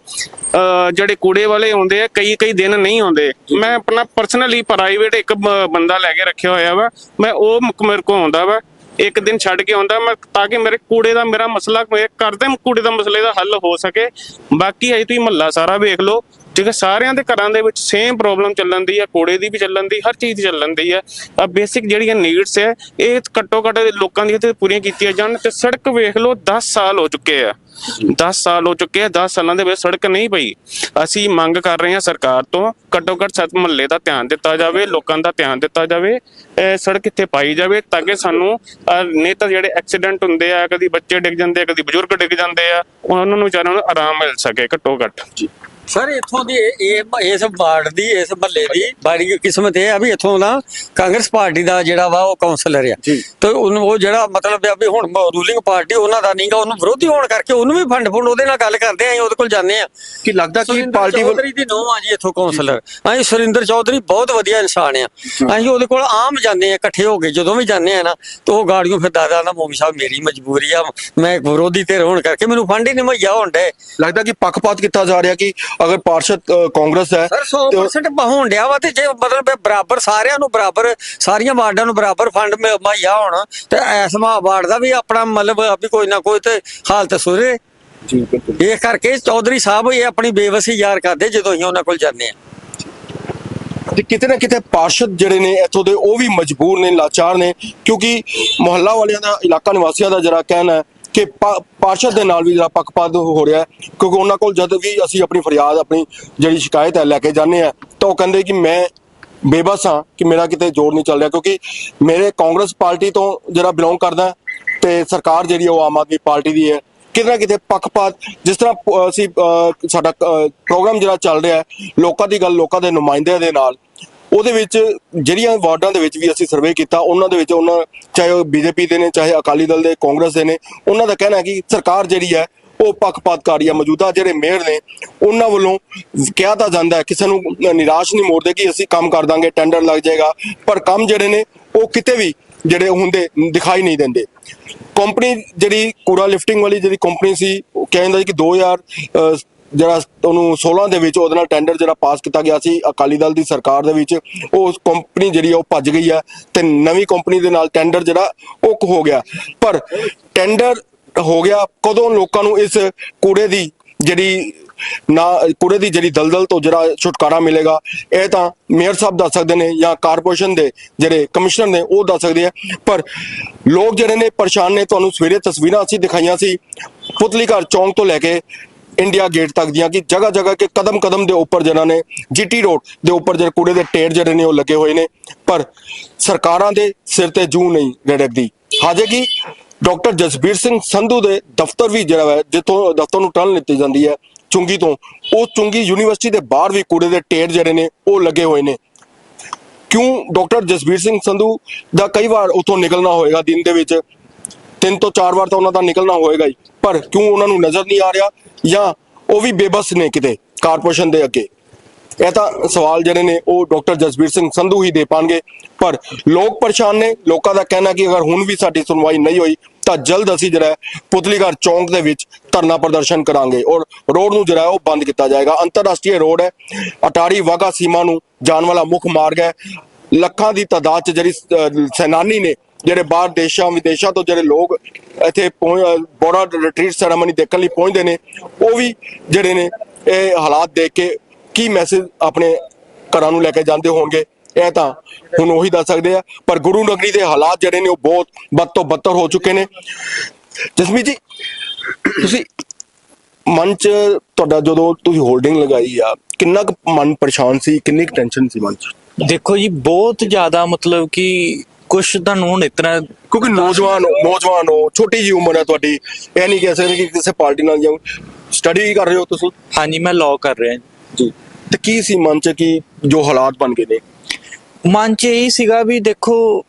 ਜਿਹੜੇ ਕੂੜੇ ਵਾਲੇ ਆਉਂਦੇ ਆ, ਕਈ ਕਈ ਦਿਨ ਨਹੀਂ ਆਉਂਦੇ। ਮੈਂ ਆਪਣਾ ਪਰਸਨਲੀ ਪ੍ਰਾਈਵੇਟ ਇੱਕ ਬੰਦਾ ਲੈ ਕੇ ਰੱਖਿਆ ਹੋਇਆ ਵਾ। ਮੈਂ ਉਹ ਮੇਰੇ ਕੋ ਆਉਂਦਾ ਵਾ। ਇੱਕ ਦਿਨ ਛੱਡ ਕੇ ਆਉਂਦਾ ਮੈਂ, ਤਾਂ ਕਿ ਮੇਰੇ ਕੂੜੇ ਦਾ ਮੇਰਾ ਮਸਲਾ ਕਰਦੇ ਕੂੜੇ ਦਾ ਮਸਲੇ ਦਾ ਹੱਲ ਹੋ ਸਕੇ। ਬਾਕੀ ਅਜੇ ਤੁਸੀਂ ਮਹੱਲਾ ਸਾਰਾ ਵੇਖ ਲਓ। ਠੀਕ ਹੈ, ਸਾਰਿਆਂ ਦੇ ਘਰਾਂ ਦੇ ਵਿੱਚ ਸੇਮ ਪ੍ਰੋਬਲਮ ਚੱਲਣ ਦੀ ਆ ਕੋੜੇ ਦੀ ਵੀ ਚੱਲਣ ਦੀ, ਹਰ ਚੀਜ਼ ਦੀ ਚੱਲਣ ਦੀ ਹੈ। ਆ ਬੇਸਿਕ ਜਿਹੜੀਆਂ ਨੀਡਸ ਹੈ, ਇਹ ਘੱਟੋ ਘੱਟ ਲੋਕਾਂ ਦੀਆਂ ਤੇ ਪੂਰੀਆਂ ਕੀਤੀਆਂ ਜਾਣ ਤੇ ਸੜਕ ਵੇਖ ਲਓ 10 ਸਾਲ ਹੋ ਚੁੱਕੇ ਆ। 10 ਸਾਲ ਹੋ ਚੁੱਕੇ ਆ 10 ਸਾਲਾਂ ਦੇ ਵਿੱਚ ਸੜਕ ਨਹੀਂ ਪਈ। ਅਸੀਂ ਮੰਗ ਕਰ ਰਹੇ ਹਾਂ ਸਰਕਾਰ ਤੋਂ ਘੱਟੋ ਘੱਟ ਸਤ ਮਹੱਲੇ ਦਾ ਧਿਆਨ ਦਿੱਤਾ ਜਾਵੇ, ਲੋਕਾਂ ਦਾ ਧਿਆਨ ਦਿੱਤਾ ਜਾਵੇ ਸੜਕ ਇੱਥੇ ਪਾਈ ਜਾਵੇ ਤਾਂ ਕਿ ਸਾਨੂੰ ਨਹੀਂ ਤਾਂ ਜਿਹੜੇ ਐਕਸੀਡੈਂਟ ਹੁੰਦੇ ਆ, ਕਦੀ ਬੱਚੇ ਡਿੱਗ ਜਾਂਦੇ ਆ, ਕਦੀ ਬਜ਼ੁਰਗ ਡਿੱਗ ਜਾਂਦੇ ਆ, ਉਹਨਾਂ ਨੂੰ ਵਿਚਾਰਿਆਂ ਨੂੰ ਆਰਾਮ ਮਿਲ ਸਕੇ ਘੱਟੋ ਘੱਟ। ਸਰ ਇੱਥੋਂ ਦੀ ਇਹ ਇਸ ਵਾਰਡ ਦੀ ਇਸ ਮਹੱਲੇ ਦੀ ਬੜੀ ਕਿਸਮਤ ਇਹ ਆ ਵੀ ਇੱਥੋਂ ਦਾ ਕਾਂਗਰਸ ਪਾਰਟੀ ਦਾ ਜਿਹੜਾ ਵਾ ਉਹ ਕਾਉਂਸਲਰ ਆ। ਤੇ ਉਹਨੂੰ ਉਹ ਜਿਹੜਾ ਮਤਲਬ ਆ ਵੀ ਹੁਣ ਰੂਲਿੰਗ ਪਾਰਟੀ ਉਹਨਾਂ ਦਾ ਨਹੀਂਗਾ ਉਹਨੂੰ ਵਿਰੋਧੀ ਹੋਣ ਕਰਕੇ ਉਹਨੂੰ ਵੀ ਫੰਡ ਫੁੰਡ ਉਹਦੇ ਨਾਲ ਗੱਲ ਕਰਦੇ ਆਂ ਉਹਦੇ ਕੋਲ ਜਾਂਦੇ ਆ। ਕੀ ਲੱਗਦਾ ਕਿ ਪਾਰਟੀ ਚੌਧਰੀ ਦੀ ਨੋ ਆ ਜੀ ਇੱਥੋਂ ਕਾਉਂਸਲਰ ਅਸੀਂ ਸੁਰਿੰਦਰ ਚੌਧਰੀ ਬਹੁਤ ਵਧੀਆ ਇਨਸਾਨ ਆ। ਅਸੀਂ ਉਹਦੇ ਕੋਲ ਆਮ ਜਾਂਦੇ ਆ ਇਕੱਠੇ ਹੋ ਕੇ ਜਦੋਂ ਵੀ ਜਾਂਦੇ ਆ ਨਾ ਤੇ ਉਹ ਗਾੜੀਆਂ ਫਿਰ ਦਾਦਾ ਨਾ ਮੋਮੀ ਸਾਹਿਬ ਮੇਰੀ ਮਜਬੂਰੀ ਆ ਮੈਂ ਵਿਰੋਧੀ ਤੇ ਹੋਣ ਕਰਕੇ ਮੈਨੂੰ ਫੰਡ ਹੀ ਨਹੀਂ ਮੁਹੱਈਆ ਹੋਣ ਡੇ ਲੱਗਦਾ ਕਿ ਪੱਖਪਾਤ ਕੀਤਾ ਜਾ ਰਿਹਾ ਕਿ ਅਗਰ ਪਾਰਸ਼ਦ ਕਾਂਗਰਸ ਹੈ ਸਰ ਤੇ ਉਹ- 100% ਹੋਣ ਡਿਆ ਵਾ ਤੇ ਜੇ ਮਤਲਬ ਬਰਾਬਰ ਸਾਰਿਆਂ ਨੂੰ ਬਰਾਬਰ ਸਾਰੀਆਂ ਵਾਰਡਾਂ ਨੂੰ ਬਰਾਬਰ ਫੰਡ ਮੁਹੱਈਆ ਹੋਣ ਤੇ ਐਸ ਮਾ ਵਾਰਡ ਦਾ ਵੀ ਆਪਣਾ ਮਤਲਬ ਵੀ ਕੋਈ ਨਾ ਕੋਈ ਤੇ ਹਾਲਤ ਸੁਧਰੇ। ਜੀ ਬਿਲਕੁਲ। ਇਹ ਕਰਕੇ ਚੌਧਰੀ ਸਾਹਿਬ ਇਹ ਆਪਣੀ ਬੇਵਸੀ ਯਾਰ ਕਰਦੇ ਜਦੋਂ ਅਸੀਂ ਉਹਨਾਂ ਕੋਲ ਜਾਂਦੇ ਆ ਤੇ ਕਿਤੇ ਨਾ ਕਿਤੇ ਪਾਰਸ਼ਦ ਜਿਹੜੇ ਨੇ ਇੱਥੋਂ ਦੇ ਉਹ ਵੀ ਮਜਬੂਰ ਨੇ ਲਾਚਾਰ ਨੇ ਕਿਉਂਕਿ ਮੁਹੱਲਾ ਵਾਲਿਆਂ ਦਾ ਇਲਾਕਾ ਨਿਵਾਸੀਆਂ ਦਾ ਜਿਹੜਾ ਕਹਿਣਾ ਹੈ ਕਿ ਪਾ- ਪਾਰਸ਼ਦ ਦੇ ਨਾਲ ਵੀ ਜਿਹੜਾ ਪੱਖਪਾਤ ਹੋ ਰਿਹਾ ਕਿਉਂਕਿ ਉਹਨਾਂ ਕੋਲ ਜਦ ਵੀ ਅਸੀਂ ਆਪਣੀ ਫਰਿਆਦ, ਆਪਣੀ ਜਿਹੜੀ ਸ਼ਿਕਾਇਤ ਹੈ ਲੈ ਕੇ ਜਾਂਦੇ ਆ ਤਾਂ ਉਹ ਕਹਿੰਦੇ ਕਿ ਮੈਂ ਬੇਬਸ ਹਾਂ, ਕਿ ਮੇਰਾ ਕਿਤੇ ਜੋਰ ਨਹੀਂ ਚੱਲ ਰਿਹਾ, ਕਿਉਂਕਿ ਮੇਰੇ ਕਾਂਗਰਸ ਪਾਰਟੀ ਤੋਂ ਜਿਹੜਾ ਬਿਲੋਂਗ ਕਰਦਾ ਤੇ ਸਰਕਾਰ ਜਿਹੜੀ ਹੈ ਉਹ ਆਮ ਆਦਮੀ ਪਾਰਟੀ ਦੀ ਹੈ, ਕਿਤੇ ਨਾ ਕਿਤੇ ਪੱਖਪਾਤ, ਜਿਸ ਤਰ੍ਹਾਂ ਅਸੀਂ ਸਾਡਾ ਪ੍ਰੋਗਰਾਮ ਜਿਹੜਾ ਚੱਲ ਰਿਹਾ ਲੋਕਾਂ ਦੀ ਗੱਲ ਲੋਕਾਂ ਦੇ ਨੁਮਾਇੰਦਿਆਂ ਦੇ ਨਾਲ ਉਹਦੇ ਵਿੱਚ ਜਿਹੜੀਆਂ ਵਾਰਡਾਂ ਦੇ ਵਿੱਚ ਵੀ ਅਸੀਂ ਸਰਵੇ ਕੀਤਾ ਉਹਨਾਂ ਦੇ ਵਿੱਚ ਉਹਨਾਂ ਚਾਹੇ ਉਹ ਬੀਜੇਪੀ ਦੇ ਨੇ ਚਾਹੇ ਅਕਾਲੀ ਦਲ ਦੇ ਕਾਂਗਰਸ ਦੇ ਨੇ ਉਹਨਾਂ ਦਾ ਕਹਿਣਾ ਹੈ ਕਿ ਸਰਕਾਰ ਜਿਹੜੀ ਹੈ ਉਹ ਪੱਖਪਾਤਕਾਰੀ ਹੈ ਮੌਜੂਦਾ ਜਿਹੜੇ ਮੇਅਰ ਨੇ ਉਹਨਾਂ ਵੱਲੋਂ ਕਿਹਾ ਤਾਂ ਜਾਂਦਾ ਹੈ ਕਿਸੇ ਨੂੰ ਨਿਰਾਸ਼ ਨਹੀਂ ਮੋੜਦੇ ਕਿ ਅਸੀਂ ਕੰਮ ਕਰ ਦਾਂਗੇ ਟੈਂਡਰ ਲੱਗ ਜਾਏਗਾ ਪਰ ਕੰਮ ਜਿਹੜੇ ਨੇ ਉਹ ਕਿਤੇ ਵੀ ਜਿਹੜੇ ਹੁੰਦੇ ਦਿਖਾਈ ਨਹੀਂ ਦਿੰਦੇ। ਕੰਪਨੀ ਜਿਹੜੀ ਕੂੜਾ ਲਿਫਟਿੰਗ ਵਾਲੀ ਜਿਹੜੀ ਕੰਪਨੀ ਸੀ ਉਹ ਕਹਿੰਦਾ ਸੀ ਕਿ 2000 ਅਹ, ਜਿਹੜਾ ਉਹਨੂੰ 16 ਦੇ ਵਿੱਚ ਉਹਦੇ ਨਾਲ ਟੈਂਡਰ ਜਿਹੜਾ ਪਾਸ ਕੀਤਾ ਗਿਆ ਸੀ, ਅਕਾਲੀ ਦਲ ਦੀ ਸਰਕਾਰ ਦੇ ਵਿੱਚ, ਉਹ ਕੰਪਨੀ ਜਿਹੜੀ ਉਹ ਭੱਜ ਗਈ ਆ ਤੇ ਨਵੀਂ ਕੰਪਨੀ ਦੇ ਨਾਲ ਟੈਂਡਰ ਜਿਹੜਾ ਉਹ ਹੋ ਗਿਆ। ਪਰ ਟੈਂਡਰ ਹੋ ਗਿਆ ਕਦੋਂ ਲੋਕਾਂ ਨੂੰ ਇਸ ਕੂੜੇ ਦੀ ਜਿਹੜੀ ਨਾ, ਕੂੜੇ ਦੀ ਜਿਹੜੀ ਦਲਦਲ ਤੋਂ ਜਿਹੜਾ ਛੁਟਕਾਰਾ ਮਿਲੇਗਾ, ਇਹ ਤਾਂ ਮੇਅਰ ਸਾਹਿਬ ਦੱਸ ਸਕਦੇ ਨੇ ਜਾਂ ਕਾਰਪੋਰੇਸ਼ਨ ਦੇ ਜਿਹੜੇ ਕਮਿਸ਼ਨਰ ਨੇ ਉਹ ਦੱਸ ਸਕਦੇ ਆ। ਪਰ ਲੋਕ ਜਿਹੜੇ ਨੇ ਪਰੇਸ਼ਾਨ ਨੇ, ਤੁਹਾਨੂੰ ਸਵੇਰੇ ਤਸਵੀਰਾਂ ਅਸੀਂ ਦਿਖਾਈਆਂ ਸੀ ਪੁਤਲੀ ਘਰ ਚੌਂਕ ਤੋਂ ਲੈ ਕੇ ਇੰਡੀਆ ਗੇਟ ਤੱਕ ਦੀਆਂ ਕਿ ਜਗ੍ਹਾ ਜਗ੍ਹਾ ਕੇ ਕਦਮ ਕਦਮ ਦੇ ਉੱਪਰ ਜਿਹੜਾ ਨੇ ਜੀਟੀ ਰੋਡ ਦੇ ਉੱਪਰ ਜਿਹੜੇ ਕੂੜੇ ਦੇ ਢੇਰ ਜਿਹੜੇ ਨੇ ਉਹ ਲੱਗੇ ਹੋਏ ਨੇ, ਪਰ ਸਰਕਾਰਾਂ ਦੇ ਸਿਰ ਤੇ ਜੂ ਨਹੀਂ ਰੜਕਦੀ। ਹਾਜੇ ਕਿ ਡਾਕਟਰ ਜਸਬੀਰ ਸਿੰਘ ਸੰਧੂ ਦੇ ਦਫ਼ਤਰ ਵੀ ਜਿਹੜਾ ਹੈ ਜਿੱਥੋਂ ਦਫ਼ਤਰ ਨੂੰ ਟਰਨ ਲਿੱਤੀ ਜਾਂਦੀ ਹੈ, ਚੁੰਗੀ ਤੋਂ, ਉਹ ਚੁੰਗੀ ਯੂਨੀਵਰਸਿਟੀ ਦੇ ਬਾਹਰ ਵੀ ਕੂੜੇ ਦੇ ਢੇਰ ਜਿਹੜੇ ਨੇ, ਉਹ ਲੱਗੇ ਹੋਏ ਨੇ। ਕਿਉਂ ਡਾਕਟਰ ਜਸਬੀਰ ਸਿੰਘ ਸੰਧੂ ਦਾ ਕਈ ਵਾਰ ਉਥੋਂ ਨਿਕਲਣਾ ਹੋਏਗਾ ਦਿਨ ਦੇ ਵਿੱਚ, ਤਿੰਨ ਤੋਂ ਚਾਰ ਵਾਰ ਤਾਂ ਉਹਨਾਂ ਦਾ ਨਿਕਲਣਾ ਹੋਏਗਾ ਹੀ। ਪਰ ਕਿਉਂ ਉਹਨਾਂ ਨੂੰ ਨਜ਼ਰ ਨਹੀਂ ਆ ਰਿਹਾ ਜਾਂ ਉਹ ਵੀ ਬੇਬਸ ਨੇ ਕਿਤੇ ਕਾਰਪੋਰੇਸ਼ਨ ਦੇ ਅੱਗੇ? ਇਹ ਤਾਂ ਸਵਾਲ ਜਿਹੜੇ ਨੇ ਉਹ ਡਾਕਟਰ ਜਸਬੀਰ ਸਿੰਘ ਸੰਧੂ ਹੀ ਦੇ ਪਾਣਗੇ। ਪਰ ਲੋਕ ਪਰੇਸ਼ਾਨ ਨੇ, ਲੋਕਾਂ ਦਾ ਕਹਿਣਾ ਕਿ ਅਗਰ ਹੁਣ ਵੀ ਸਾਡੀ ਸੁਣਵਾਈ ਨਹੀਂ ਹੋਈ, ਤਾਂ ਜਲਦ ਅਸੀਂ ਜਿਹੜਾ ਹੈ ਚੌਂਕ ਦੇ ਵਿੱਚ ਧਰਨਾ ਪ੍ਰਦਰਸ਼ਨ ਕਰਾਂਗੇ ਔਰ ਰੋਡ ਨੂੰ ਜਿਹੜਾ ਉਹ ਬੰਦ ਕੀਤਾ ਜਾਏਗਾ। ਅੰਤਰਰਾਸ਼ਟਰੀ ਰੋਡ ਹੈ, ਅਟਾਰੀ ਵਾਗਾ ਸੀਮਾ ਨੂੰ ਜਾਣ ਵਾਲਾ ਮੁੱਖ ਮਾਰਗ ਹੈ। ਲੱਖਾਂ ਦੀ ਤਾਦਾਦ ਚ ਜਿਹੜੀ ਸੈਨਾਨੀ ਨੇ ਜਿਹੜੇ ਬਾਹਰ ਦੇਸ਼ਾਂ, ਵਿਦੇਸ਼ਾਂ ਤੋਂ ਜਿਹੜੇ ਲੋਕ ਇੱਥੇ ਬੋਰਡਰ ਰਿਟਰੀਟ ਸੈਰੇਮਨੀ ਦੇਖਣ ਲਈ ਪਹੁੰਚਦੇ ਨੇ, ਉਹ ਵੀ ਜਿਹੜੇ ਨੇ ਇਹ ਹਾਲਾਤ ਦੇਖ ਕੇ ਕੀ ਮੈਸੇਜ ਆਪਣੇ ਘਰਾਂ ਨੂੰ ਲੈ ਕੇ ਜਾਂਦੇ ਹੋਣਗੇ, ਇਹ ਤਾਂ ਹੁਣ ਉਹੀ ਦੱਸ ਸਕਦੇ ਆ। ਪਰ ਗੁਰੂ ਨਗਰੀ ਦੇ ਹਾਲਾਤ ਜਿਹੜੇ ਨੇ ਉਹ ਬਹੁਤ ਬਦ ਤੋਂ ਬੱਤਰ ਹੋ ਚੁੱਕੇ ਨੇ। ਜਸਮੀ ਜੀ, ਤੁਸੀਂ ਮਨ ਚ ਤੁਹਾਡਾ ਜਦੋਂ ਤੁਸੀਂ ਹੋਲਡਿੰਗ ਲਗਾਈ ਆ, ਕਿੰਨਾ ਕੁ ਮਨ ਪਰੇਸ਼ਾਨ ਸੀ, ਕਿੰਨੀ ਕੁ ਟੈਨਸ਼ਨ ਸੀ ਮਨ ਚ? ਦੇਖੋ ਜੀ, ਬਹੁਤ ਜ਼ਿਆਦਾ ਮਤਲਬ ਕਿ ਕੁਛ ਤੁਹਾਨੂੰ ਹੁਣ ਇਤਨਾ ਕਿਉਂਕਿ ਨੌਜਵਾਨ ਹੋ ਨੌਜਵਾਨ ਹੋ ਛੋਟੀ ਜੀ ਉਮਰ ਹੈ ਤੁਹਾਡੀ। ਇਹ ਨਹੀਂ ਕਹਿ ਸਕਦੇ ਕਿ ਕਿਸੇ ਪਾਰਟੀ ਨਾਲ ਜਾਓ ਸਟੱਡੀ ਕਰ ਰਹੇ ਹੋ ਤੁਸੀਂ? ਹਾਂਜੀ ਮੈਂ ਲਾਅ ਕਰ ਰਿਹਾ ਜੀ। ਤੇ ਕੀ ਸੀ ਮਨ ਚ ਕਿ ਜੋ ਹਾਲਾਤ ਬਣ ਗਏ ਨੇ? ਮਨ ਚ ਇਹ ਸੀਗਾ ਵੀ ਦੇਖੋ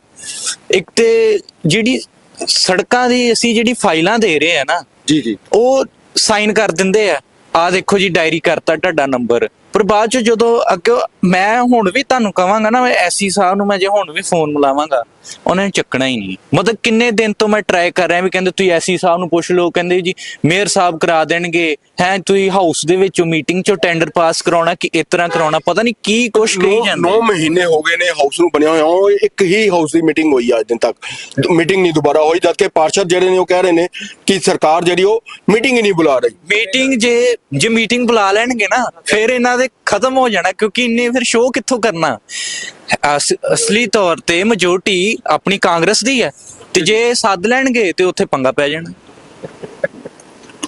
ਇੱਕ ਤੇ ਜਿਹੜੀ ਸੜਕਾਂ ਦੀ ਅਸੀਂ ਜਿਹੜੀ ਫਾਈਲਾਂ ਦੇ ਰਹੇ ਆ ਨਾ ਜੀ ਜੀ। ਉਹ ਸਾਈਨ ਕਰ ਦਿੰਦੇ ਆ। ਆ ਦੇਖੋ ਜੀ ਡਾਇਰੀ ਕਰਤਾ ਤੁਹਾਡਾ ਨੰਬਰ ਪਰ ਬਾਅਦ ਚ ਜਦੋਂ ਅੱਗੇ ਮੈਂ ਹੁਣ ਵੀ ਤੁਹਾਨੂੰ ਕਵਾਂਗਾ ਨਾ ਮੈਂ ਐਸੀ ਸਾਹਿਬ ਨੂੰ ਮੈਂ ਜੇ ਹੁਣ ਵੀ ਫੋਨ ਮਿਲਾਵਾਂਗਾ ਉਹਨਾਂ ਨੇ ਚੱਕਣਾ ਹੀ ਨਹੀਂ। ਮਤਲਬ ਕਿੰਨੇ ਦਿਨ ਤੋਂ ਮੈਂ ਟਰਾਈ ਕਰ ਰਿਹਾ ਵੀ ਕਹਿੰਦੇ ਤੁਸੀਂ ਐਸੀ ਸਾਹਿਬ ਨੂੰ ਪੁੱਛ ਲਓ ਕਹਿੰਦੇ ਜੀ ਮੇਅਰ ਸਾਹਿਬ ਕਰਾ ਦੇਣਗੇ। ਹੈ ਤੁਸੀਂ ਹਾਊਸ ਦੇ ਵਿੱਚੋਂ ਮੀਟਿੰਗ ਚੋਂ ਟੈਂਡਰ ਪਾਸ ਕਰਾਉਣਾ ਕਿ ਇਸ ਤਰ੍ਹਾਂ ਕਰਾਉਣਾ ਪਤਾ ਨਹੀਂ ਕੀ ਕੁਛ ਕਹੀ ਜਾਂਦੇ 9 ਮਹੀਨੇ ਹੋ ਗਏ ਨੇ ਹਾਊਸ ਨੂੰ ਬਣਿਆ ਹੋਇਆ ਉਹ ਇੱਕ ਹੀ ਹਾਊਸ ਦੀ ਮੀਟਿੰਗ ਹੋਈ ਅੱਜ ਦਿਨ ਤੱਕ। ਮੀਟਿੰਗ ਨਹੀਂ ਦੁਬਾਰਾ ਹੋਈ ਜਦਕਿ ਪਾਰਸ਼ਦ ਜਿਹੜੇ ਨੇ ਉਹ ਕਹਿ ਰਹੇ ਨੇ ਕਿ ਸਰਕਾਰ ਜਿਹੜੀ ਉਹ ਮੀਟਿੰਗ ਹੀ ਨਹੀਂ ਬੁਲਾ ਰਹੀ। ਮੀਟਿੰਗ ਜੇ ਜੇ ਮੀਟਿੰਗ ਬੁਲਾ ਲੈਣਗੇ ਨਾ ਫਿਰ ਇਹਨਾਂ ਦੇ ਖਤਮ ਹੋ ਜਾਣਾ ਕਿਉਂਕਿ ਇੰਨੇ ਫਿਰ ਸ਼ੋਅ ਕਿੱਥੋਂ ਕਰਨਾ? ਅਸ- ਅਸਲੀ ਤੌਰ ਤੇ ਮੈਜੋਰਟੀ ਆਪਣੀ ਕਾਂਗਰਸ ਦੀ ਹੈ ਤੇ ਜੇ ਸੱਦ ਲੈਣਗੇ ਤੇ ਉੱਥੇ ਪੰਗਾ ਪੈ ਜਾਣਾ।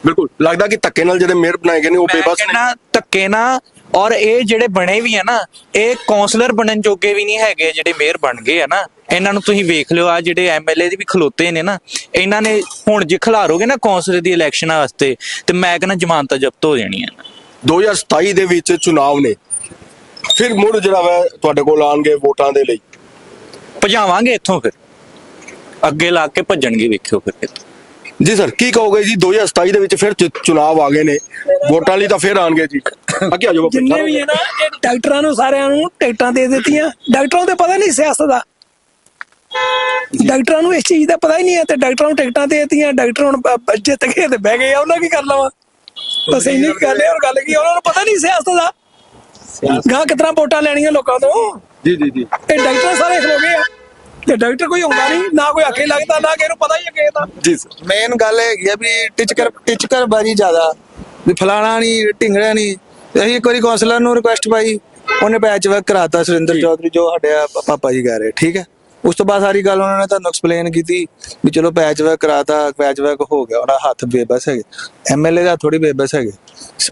ਬਿਲਕੁਲ ਲੱਗਦਾ ਕਿ ਧੱਕੇ ਨਾਲ ਜਿਹੜੇ ਮੇਅਰ ਬਣਾਏ ਗਏ ਨੇ ਉਹ ਬੇਬਸ ਨੇ ਧੱਕੇ ਨਾ ਔਰ ਇਹ ਜਿਹੜੇ ਬਣੇ ਵੀ ਆ ਨਾ ਇਹ ਕਾਉਂਸਲਰ ਬਣਨ ਜੋਗੇ ਵੀ ਨਹੀਂ ਹੈਗੇ ਜਿਹੜੇ ਮੇਅਰ ਬਣ ਗਏ ਆ ਨਾ। ਇਹਨਾਂ ਨੂੰ ਤੁਸੀਂ ਵੇਖ ਲਿਓ ਆ ਜਿਹੜੇ ਐਮਐਲਏ ਦੇ ਵੀ ਖਲੋਤੇ ਨੇ ਨਾ ਇਹਨਾਂ ਨੇ ਹੁਣ ਜੇ ਖਿਲਾਰੋਗੇ ਨਾ ਕਾਉਂਸਲਰ ਦੀ ਇਲੈਕਸ਼ਨਾਂ ਵਾਸਤੇ ਤੇ ਮੈਂ ਕਹਿੰਦਾ ਜ਼ਮਾਨਤਾਂ ਜ਼ਬਤ ਹੋ ਜਾਣੀਆਂ। 2027 ਦੇ ਵਿੱਚ ਚੁਣਾਵ ਨੇ। ਫਿਰ ਮੁੜ ਜਿਹੜਾ ਵਾ ਤੁਹਾਡੇ ਕੋਲ ਆਣਗੇ ਵੋਟਾਂ ਦੇ ਲਈ। ਭਜਾਵਾਂਗੇ ਇੱਥੋਂ ਫਿਰ। ਅੱਗੇ ਲਾ ਕੇ ਭੱਜਣਗੇ ਵੇਖਿਓ ਫਿਰ। ਜੀ ਸਰ ਕੀ ਕਹੋਗੇ ਜੀ? 2027 ਦੇ ਵਿੱਚ ਫਿਰ ਚੁਣਾਵ ਆ ਗਏ ਨੇ। ਵੋਟਾਂ ਲਈ ਤਾਂ ਫਿਰ ਆਣਗੇ ਜੀ। ਅੱਗੇ ਆ ਜਾਓ ਬਾਪੂ ਜਿੰਨੇ ਵੀ ਹੈ ਨਾ ਇਹ ਡਾਕਟਰਾਂ ਨੂੰ ਸਾਰਿਆਂ ਨੂੰ ਟਿਕਟਾਂ ਦੇ ਦਿੱਤੀਆਂ। ਡਾਕਟਰਾਂ ਨੂੰ ਤੇ ਪਤਾ ਨਹੀਂ ਸਿਆਸਤ ਦਾ। ਡਾਕਟਰਾਂ ਨੂੰ ਇਸ ਚੀਜ਼ ਦਾ ਪਤਾ ਹੀ ਨਹੀਂ ਹੈ ਤੇ ਡਾਕਟਰਾਂ ਨੂੰ ਟਿਕਟਾਂ ਦੇ ਦਿੱਤੀਆਂ। ਡਾਕਟਰ ਹੁਣ ਜਿੱਤ ਗਏ ਤੇ ਬਹਿ ਗਏ ਆ, ਉਹਨਾਂ ਕੀ ਕਰ ਲਵਾਂ ਬਸ ਇੰਨੀ ਕੁ ਗੱਲ ਹੈ ਔਰ ਗੱਲ ਕੀ ਉਹਨਾਂ ਨੂੰ ਪਤਾ ਨਹੀਂ ਸਿਆਸਤ ਦਾ। ਗਾਂ ਕਿਤਨਾ ਵੋਟਾਂ ਲੈਣੀਆਂ ਲੋਕਾਂ ਤੋਂ? ਜੀ ਜੀ ਜੀ। ਇਹ ਡਾਕਟਰ ਸਾਰੇ ਖਲੋ ਗਏ ਆ। ਤੇ ਡਾਕਟਰ ਕੋਈ ਹੁੰਦਾ ਨਹੀਂ ਨਾ ਕੋਈ ਆਖੇ ਲੱਗਦਾ ਨਾ ਕਿਸੇ ਨੂੰ ਪਤਾ ਹੀ ਹੈ ਕਿਸੇ ਦਾ। ਜੀ ਸਰ ਮੇਨ ਗੱਲ ਹੈਗੀ ਆ ਵੀ ਟਿਚਕਰ ਟਿਚਕਰ ਬਾਜੀ ਜ਼ਿਆਦਾ। ਵੀ ਫਲਾਣਾ ਨਹੀਂ ਢਿੰਗੜਾ ਨਹੀਂ। ਤੇ ਅਸੀਂ ਇੱਕ ਵਾਰੀ ਕਾਉਂਸਲਰ ਨੂੰ ਰਿਕੁਐਸਟ ਪਾਈ ਉਹਨੇ ਪੈਚ ਵਰਕ ਕਰਾਤਾ ਸੁਰਿੰਦਰ ਚੌਧਰੀ ਜੋ ਸਾਡੇ ਆ ਪਾਪਾ ਜੀ ਕਹਿ ਰਹੇ ਠੀਕ ਹੈ? ਉਸ ਤੋਂ ਬਾਅਦ ਸਾਰੀ ਗੱਲ ਉਹਨਾਂ ਨੇ ਤੁਹਾਨੂੰ ਐਕਸਪਲੇਨ ਕੀਤੀ ਵੀ ਚਲੋ ਪੈਚ ਵਰਕ ਕਰਾਤਾ ਪੈਚ ਵਰਕ ਹੋ ਗਿਆ ਉਹਨਾਂ ਹੱਥ ਬੇਬਸ ਹੈਗੇ। ਐਮਐਲਏ ਦਾ ਥੋੜੀ ਬੇਬਸ ਹੈਗੇ।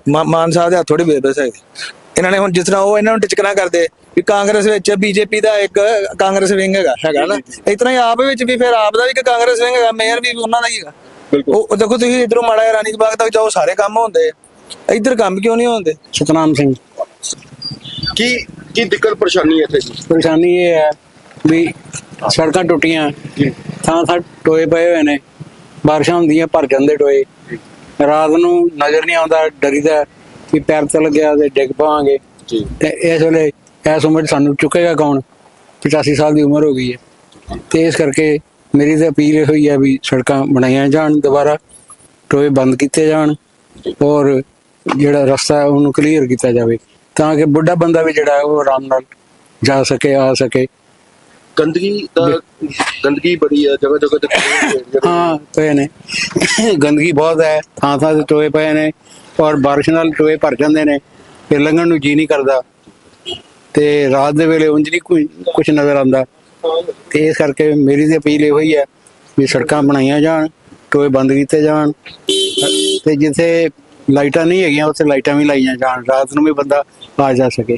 ਮਾਨ ਸਾਹਿਬ ਦੇ ਹੱਥ ਥੋੜੀ ਬੇਬਸ ਹੈਗੇ। ਇਹਨਾਂ ਨੇ ਹੁਣ ਜਿਸ ਤਰ੍ਹਾਂ ਉਹ ਇਹਨਾਂ ਨੂੰ ਟਿਚਕਣਾ ਕਰਦੇ ਵੀ ਕਾਂਗਰਸ ਵਿੱਚ ਬੀਜੇਪੀ ਦਾ ਇੱਕ ਕਾਂਗਰਸ ਵਿੰਗ ਹੈਗਾ ਹੈਗਾ ਨਾ? ਤਰ੍ਹਾਂ ਹੀ ਆਪ ਵਿੱਚ ਵੀ ਫਿਰ ਆਪ ਦਾ ਵੀ ਇੱਕ ਕਾਂਗਰਸ ਵਿੰਗ ਹੈਗਾ ਮੇਅਰ ਵੀ ਉਹਨਾਂ ਦਾ ਹੀ ਹੈਗਾ। ਬਿਲਕੁਲ। ਉਹ ਦੇਖੋ ਤੁਸੀਂ ਇਧਰੋਂ ਮਾੜਾ ਜਿਹਾ ਰਾਣੀ ਬਾਗ ਤੱਕ ਜਾਓ ਸਾਰੇ ਕੰਮ ਹੁੰਦੇ ਇੱਧਰ ਕੰਮ ਕਿਉਂ ਨਹੀਂ ਹੁੰਦੇ? ਸਤਨਾਮ ਸਿੰਘ। ਕੀ ਕੀ ਦਿੱਕਤ ਪਰੇਸ਼ਾਨੀ ਹੈ ਇੱਥੇ ਜੀ? ਪਰੇਸ਼ਾਨੀ ਇਹ ਹੈ ਵੀ ਸੜਕਾਂ ਟੁੱਟੀਆਂ। ਥਾਂ ਥਾਂ ਟੋਏ ਪਏ ਹੋਏ ਨੇ। ਬਾਰਿਸ਼ਾਂ ਹੁੰਦੀਆਂ ਭਰ ਜਾਂਦੇ ਟੋਏ। ਰਾਤ ਨੂੰ ਨਜ਼ਰ ਨਹੀਂ ਆਉਂਦਾ ਡਰੀਦਾ ਕਿ ਪੈਰ ਤਲ ਗਿਆ ਤੇ ਡਿੱਗ ਪਾਵਾਂਗੇ। ਜੀ। ਤੇ ਇਸ ਵੇਲੇ ਇਸ ਉਮਰ ਸਾਨੂੰ ਚੁੱਕੇਗਾ ਕੌਣ? 85 ਸਾਲ ਦੀ ਉਮਰ ਹੋ ਗਈ ਹੈ। ਤੇ ਇਸ ਕਰਕੇ ਮੇਰੀ ਤਾਂ ਅਪੀਲ ਇਹ ਹੋਈ ਹੈ ਵੀ ਸੜਕਾਂ ਬਣਾਈਆਂ ਜਾਣ ਦੁਬਾਰਾ ਟੋਏ ਬੰਦ ਕੀਤੇ ਜਾਣ ਔਰ ਜਿਹੜਾ ਰਸਤਾ ਉਹਨੂੰ ਕਲੀਅਰ ਕੀਤਾ ਜਾਵੇ। ਤਾਂ ਕਿ ਬੁੱਢਾ ਬੰਦਾ ਵੀ ਜਿਹੜਾ ਉਹ ਆਰਾਮ ਨਾਲ ਜਾ ਸਕੇ ਆ ਸਕੇ। ਗੰਦਗੀ ਦਾ ਗੰਦਗੀ ਬੜੀ ਹੈ ਜਗ੍ਹਾ ਜਗ੍ਹਾ ਤੇ ਹਾਂ ਪਏ ਨੇ। ਗੰਦਗੀ ਬਹੁਤ ਹੈ ਥਾਂ ਥਾਂ ਤੇ ਟੋਏ ਪਏ ਨੇ ਔਰ ਬਾਰਿਸ਼ ਨਾਲ ਟੋਏ ਭਰ ਜਾਂਦੇ ਨੇ ਤੇ ਲੰਘਣ ਨੂੰ ਜੀ ਨਹੀਂ ਕਰਦਾ। ਤੇ ਰਾਤ ਦੇ ਵੇਲੇ ਉਂਝ ਨਹੀਂ ਕੋਈ ਕੁਝ ਨਜ਼ਰ ਆਉਂਦਾ। ਤੇ ਇਸ ਕਰਕੇ ਮੇਰੀ ਤੇ ਅਪੀਲ ਇਹ ਹੋਈ ਹੈ ਵੀ ਸੜਕਾਂ ਬਣਾਈਆਂ ਜਾਣ ਟੋਏ ਬੰਦ ਕੀਤੇ ਜਾਣ। ਤੇ ਜਿੱਥੇ ਲਾਈਟਾਂ ਨਹੀਂ ਹੈਗੀਆਂ ਉੱਥੇ ਲਾਈਟਾਂ ਵੀ ਲਾਈਆਂ ਜਾਣ ਰਾਤ ਨੂੰ ਵੀ ਬੰਦਾ ਆ ਜਾ ਸਕੇ।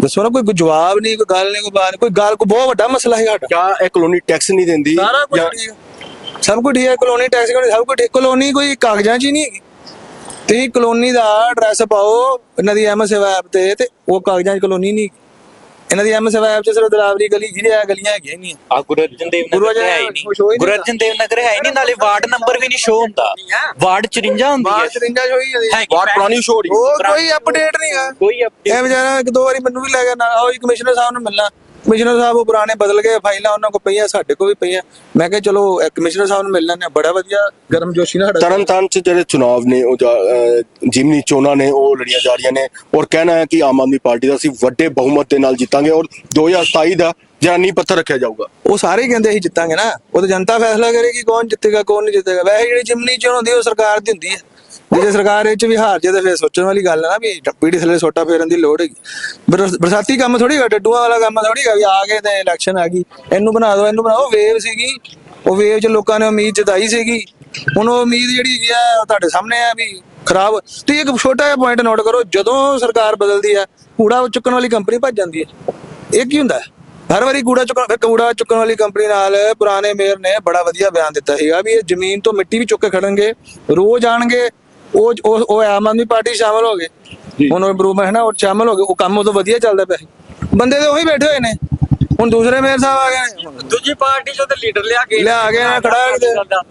ਦੱਸੋ ਨਾ ਕੋਈ ਕੋਈ ਜਵਾਬ ਨਹੀਂ ਕੋਈ ਗੱਲ ਨਹੀਂ ਕੋਈ ਬਾਤ ਨਹੀਂ ਕੋਈ ਗੱਲ ਕੋਈ ਬਹੁਤ ਵੱਡਾ ਮਸਲਾ ਹੈ ਸਾਡਾ ਕਿਆ ਇਹ ਕਲੋਨੀ ਟੈਕਸ ਨਹੀਂ ਦਿੰਦੀ ਸਾਰਾ ਕੁਝ ਜਾਂ- ਠੀਕ ਹੈ। ਸਭ ਕੁਝ ਠੀਕ ਹੈ ਕਲੋਨੀ ਟੈਕਸ ਕੋਲ ਸਭ ਕੁਝ ਠੀਕ ਕਲੋਨੀ ਕੋਈ ਕਾਗਜ਼ਾਂ 'ਚ ਹੀ ਨਹੀਂ ਹੈਗੀ ਤੁਸੀਂ ਕਲੋਨੀ ਦਾ ਐਡਰੈਸ ਪਾਓ ਇਹਨਾਂ ਦੀ ਐਮਐਸ ਐਪ ਤੇ ਤੇ ਉਹ ਕਾਗਜ਼ਾਂ 'ਚ ਕਲੋਨੀ ਨਹੀਂ ਹੈਗੀ। ਇਹਨਾਂ ਦੀ ਐਮਐਸ ਐਪ 'ਚ ਸਿਰਫ ਦਰਾਵਰੀ ਗਲੀ ਜਿਹੜੇ ਆ ਗਲੀਆਂ ਹੈਗੀਆਂ ਨਹੀਂ ਆ। ਗੁਰੂ ਅਰਜਨ ਦੇਵ ਗੁਰੂ ਨਗਰ ਹੈ ਨਹੀਂ। ਗੁਰੂ ਅਰਜਨ ਦੇਵ ਨਗਰ ਹੈ ਹੀ ਨਹੀਂ ਨਾਲੇ ਵਾਰਡ ਨੰਬਰ ਵੀ ਨਹੀਂ ਸ਼ੋ ਹੁੰਦਾ। ਵਾਰਡ 54 ਹੁੰਦੀ ਹੈ। ਚਰਿੰਜਾ ਹੋਈ ਹੈ ਹੈਗੀ ਵਾਰ ਪੁਰਾਣੀ ਸ਼ੋਰ ਹੀ ਕੋਈ ਅਪਡੇਟ ਨਹੀਂ ਹੈ ਕੋਈ update ਇਹ ਵਿਚਾਰਾ ਇੱਕ ਦੋ ਵਾਰੀ ਮੈਨੂੰ ਵੀ ਲੈ ਗਿਆ ਨਾ ਉਹ ਕਮਿਸ਼ਨਰ ਸਾਹਿਬ ਨੂੰ ਮਿਲਣਾ। ਕਮਿਸ਼ਨਰ ਸਾਹਿਬ ਉਹ ਪੁਰਾਣੇ ਬਦਲ ਗਏ ਫਾਈਲਾਂ ਉਹਨਾਂ ਕੋਲ ਪਈਆਂ ਸਾਡੇ ਕੋਲ ਵੀ ਪਈਆਂ। ਮੈਂ ਕਿਹਾ ਚਲੋ ਕਮਿਸ਼ਨਰ ਸਾਹਿਬ ਨੂੰ ਮਿਲ ਹਾਂ। ਬੜਾ ਵਧੀਆ ਗਰਮ ਜੋਸ਼ੀ ਨਾਲ ਸਾਡਾ ਤਰਨਤਾਰਨ ਚ ਜਿਹੜੇ ਚੁਣਾਵ ਨੇ ਉਹ ਜਿਮਨੀ ਚੋਣਾਂ ਨੇ ਉਹ ਲੜੀਆਂ ਜਾ ਰਹੀਆਂ ਨੇ। ਔਰ ਕਹਿਣਾ ਹੈ ਕਿ ਆਮ ਆਦਮੀ ਪਾਰਟੀ ਦਾ ਅਸੀਂ ਵੱਡੇ ਬਹੁਮਤ ਦੇ ਨਾਲ ਜਿੱਤਾਂਗੇ ਔਰ 2027 ਦਾ ਨੀਂਹ ਪੱਥਰ ਰੱਖਿਆ ਜਾਊਗਾ। ਉਹ ਸਾਰੇ ਕਹਿੰਦੇ ਅਸੀਂ ਜਿੱਤਾਂਗੇ ਨਾ। ਉਹ ਤਾਂ ਜਨਤਾ ਫੈਸਲਾ ਕਰੇਗੀ ਕੌਣ ਜਿੱਤੇਗਾ ਕੌਣ ਨਹੀਂ ਜਿੱਤੇਗਾ। ਵੈਸੇ ਜਿਹੜੀ ਜਿਮਨੀ ਚੋਣ ਹੁੰਦੀ ਉਹ ਸਰਕਾਰ ਦੀ ਹੁੰਦੀ ਹੈ। ਜੇ ਜੇ ਸਰਕਾਰ ਇਹ ਚ ਵੀ ਹਾਰ ਜੇ ਤਾਂ ਫਿਰ ਸੋਚਣ ਵਾਲੀ ਗੱਲ ਹੈ ਨਾ ਵੀ ਪੀੜੀ ਥੱਲੇ ਸੋਟਾ ਫੇਰਨ ਦੀ ਲੋੜ ਹੈਗੀ। ਬਰਸ- ਬਰਸਾਤੀ ਕੰਮ ਥੋੜੀ ਹੈਗਾ, ਡੱਡੂਆਂ ਵਾਲਾ ਕੰਮ ਥੋੜੀ ਹੈਗਾ ਵੀ ਆ ਗਏ ਤੇ ਇਲੈਕਸ਼ਨ ਆ ਗਈ। ਇਹਨੂੰ ਬਣਾ ਦਿਓ ਇਹਨੂੰ ਬਣਾਓ ਵੇਵ ਸੀਗੀ, ਉਹ ਵੇਵ ਚ ਲੋਕਾਂ ਨੇ ਉਮੀਦ ਜਤਾਈ ਸੀਗੀ। ਹੁਣ ਉਹ ਉਮੀਦ ਜਿਹੜੀ ਹੈਗੀ ਆ, ਉਹ ਤੁਹਾਡੇ ਸਾਹਮਣੇ ਆ ਵੀ ਖਰਾਬ ਤੇ ਇੱਕ ਛੋਟਾ ਜਿਹਾ ਪੁਆਇੰਟ ਨੋਟ ਕਰੋ, ਜਦੋਂ ਸਰਕਾਰ ਬਦਲਦੀ ਹੈ ਕੂੜਾ ਚੁੱਕਣ ਵਾਲੀ ਕੰਪਨੀ ਭੱਜ ਜਾਂਦੀ ਹੈ। ਇਹ ਕੀ ਹੁੰਦਾ ਹੈ? ਹਰ ਵਾਰੀ ਕੂੜਾ ਚੁੱਕਣ ਕੂੜਾ ਚੁੱਕਣ ਵਾਲੀ ਕੰਪਨੀ ਨਾਲ ਪੁਰਾਣੇ ਮੇਅਰ ਨੇ ਬੜਾ ਵਧੀਆ ਬਿਆਨ ਦਿੱਤਾ ਸੀਗਾ ਵੀ ਇਹ ਜ਼ਮੀਨ ਤੋਂ ਮਿੱਟੀ ਵੀ ਚੁੱਕ ਕੇ ਖੜਨਗੇ, ਰੋਜ਼ ਆਣਗੇ ਉਹ ਉਹ ਉਹ ਆਮ ਆਦਮੀ ਪਾਰਟੀ ਸ਼ਾਮਲ ਹੋ ਗਏ। ਹੁਣ ਇੰਪਰੂਵਮੈਂਟ ਹੈ ਨਾ ਉਹ ਸ਼ਾਮਲ ਹੋ ਗਏ। ਉਹ ਕੰਮ ਉਦੋਂ ਵਧੀਆ ਚੱਲਦਾ ਪਿਆ ਸੀ। ਬੰਦੇ ਤੇ ਉਹੀ ਬੈਠੇ ਹੋਏ ਨੇ। ਹੁਣ ਦੂਸਰੇ ਮੇਅਰ ਸਾਹਿਬ ਆ ਗਏ ਨੇ। ਦੂਜੀ ਪਾਰਟੀ ਚੋਂ ਤੇ ਲੀਡਰ ਲਿਆ ਕੇ ਲਿਆ ਕੇ ਖੜਾ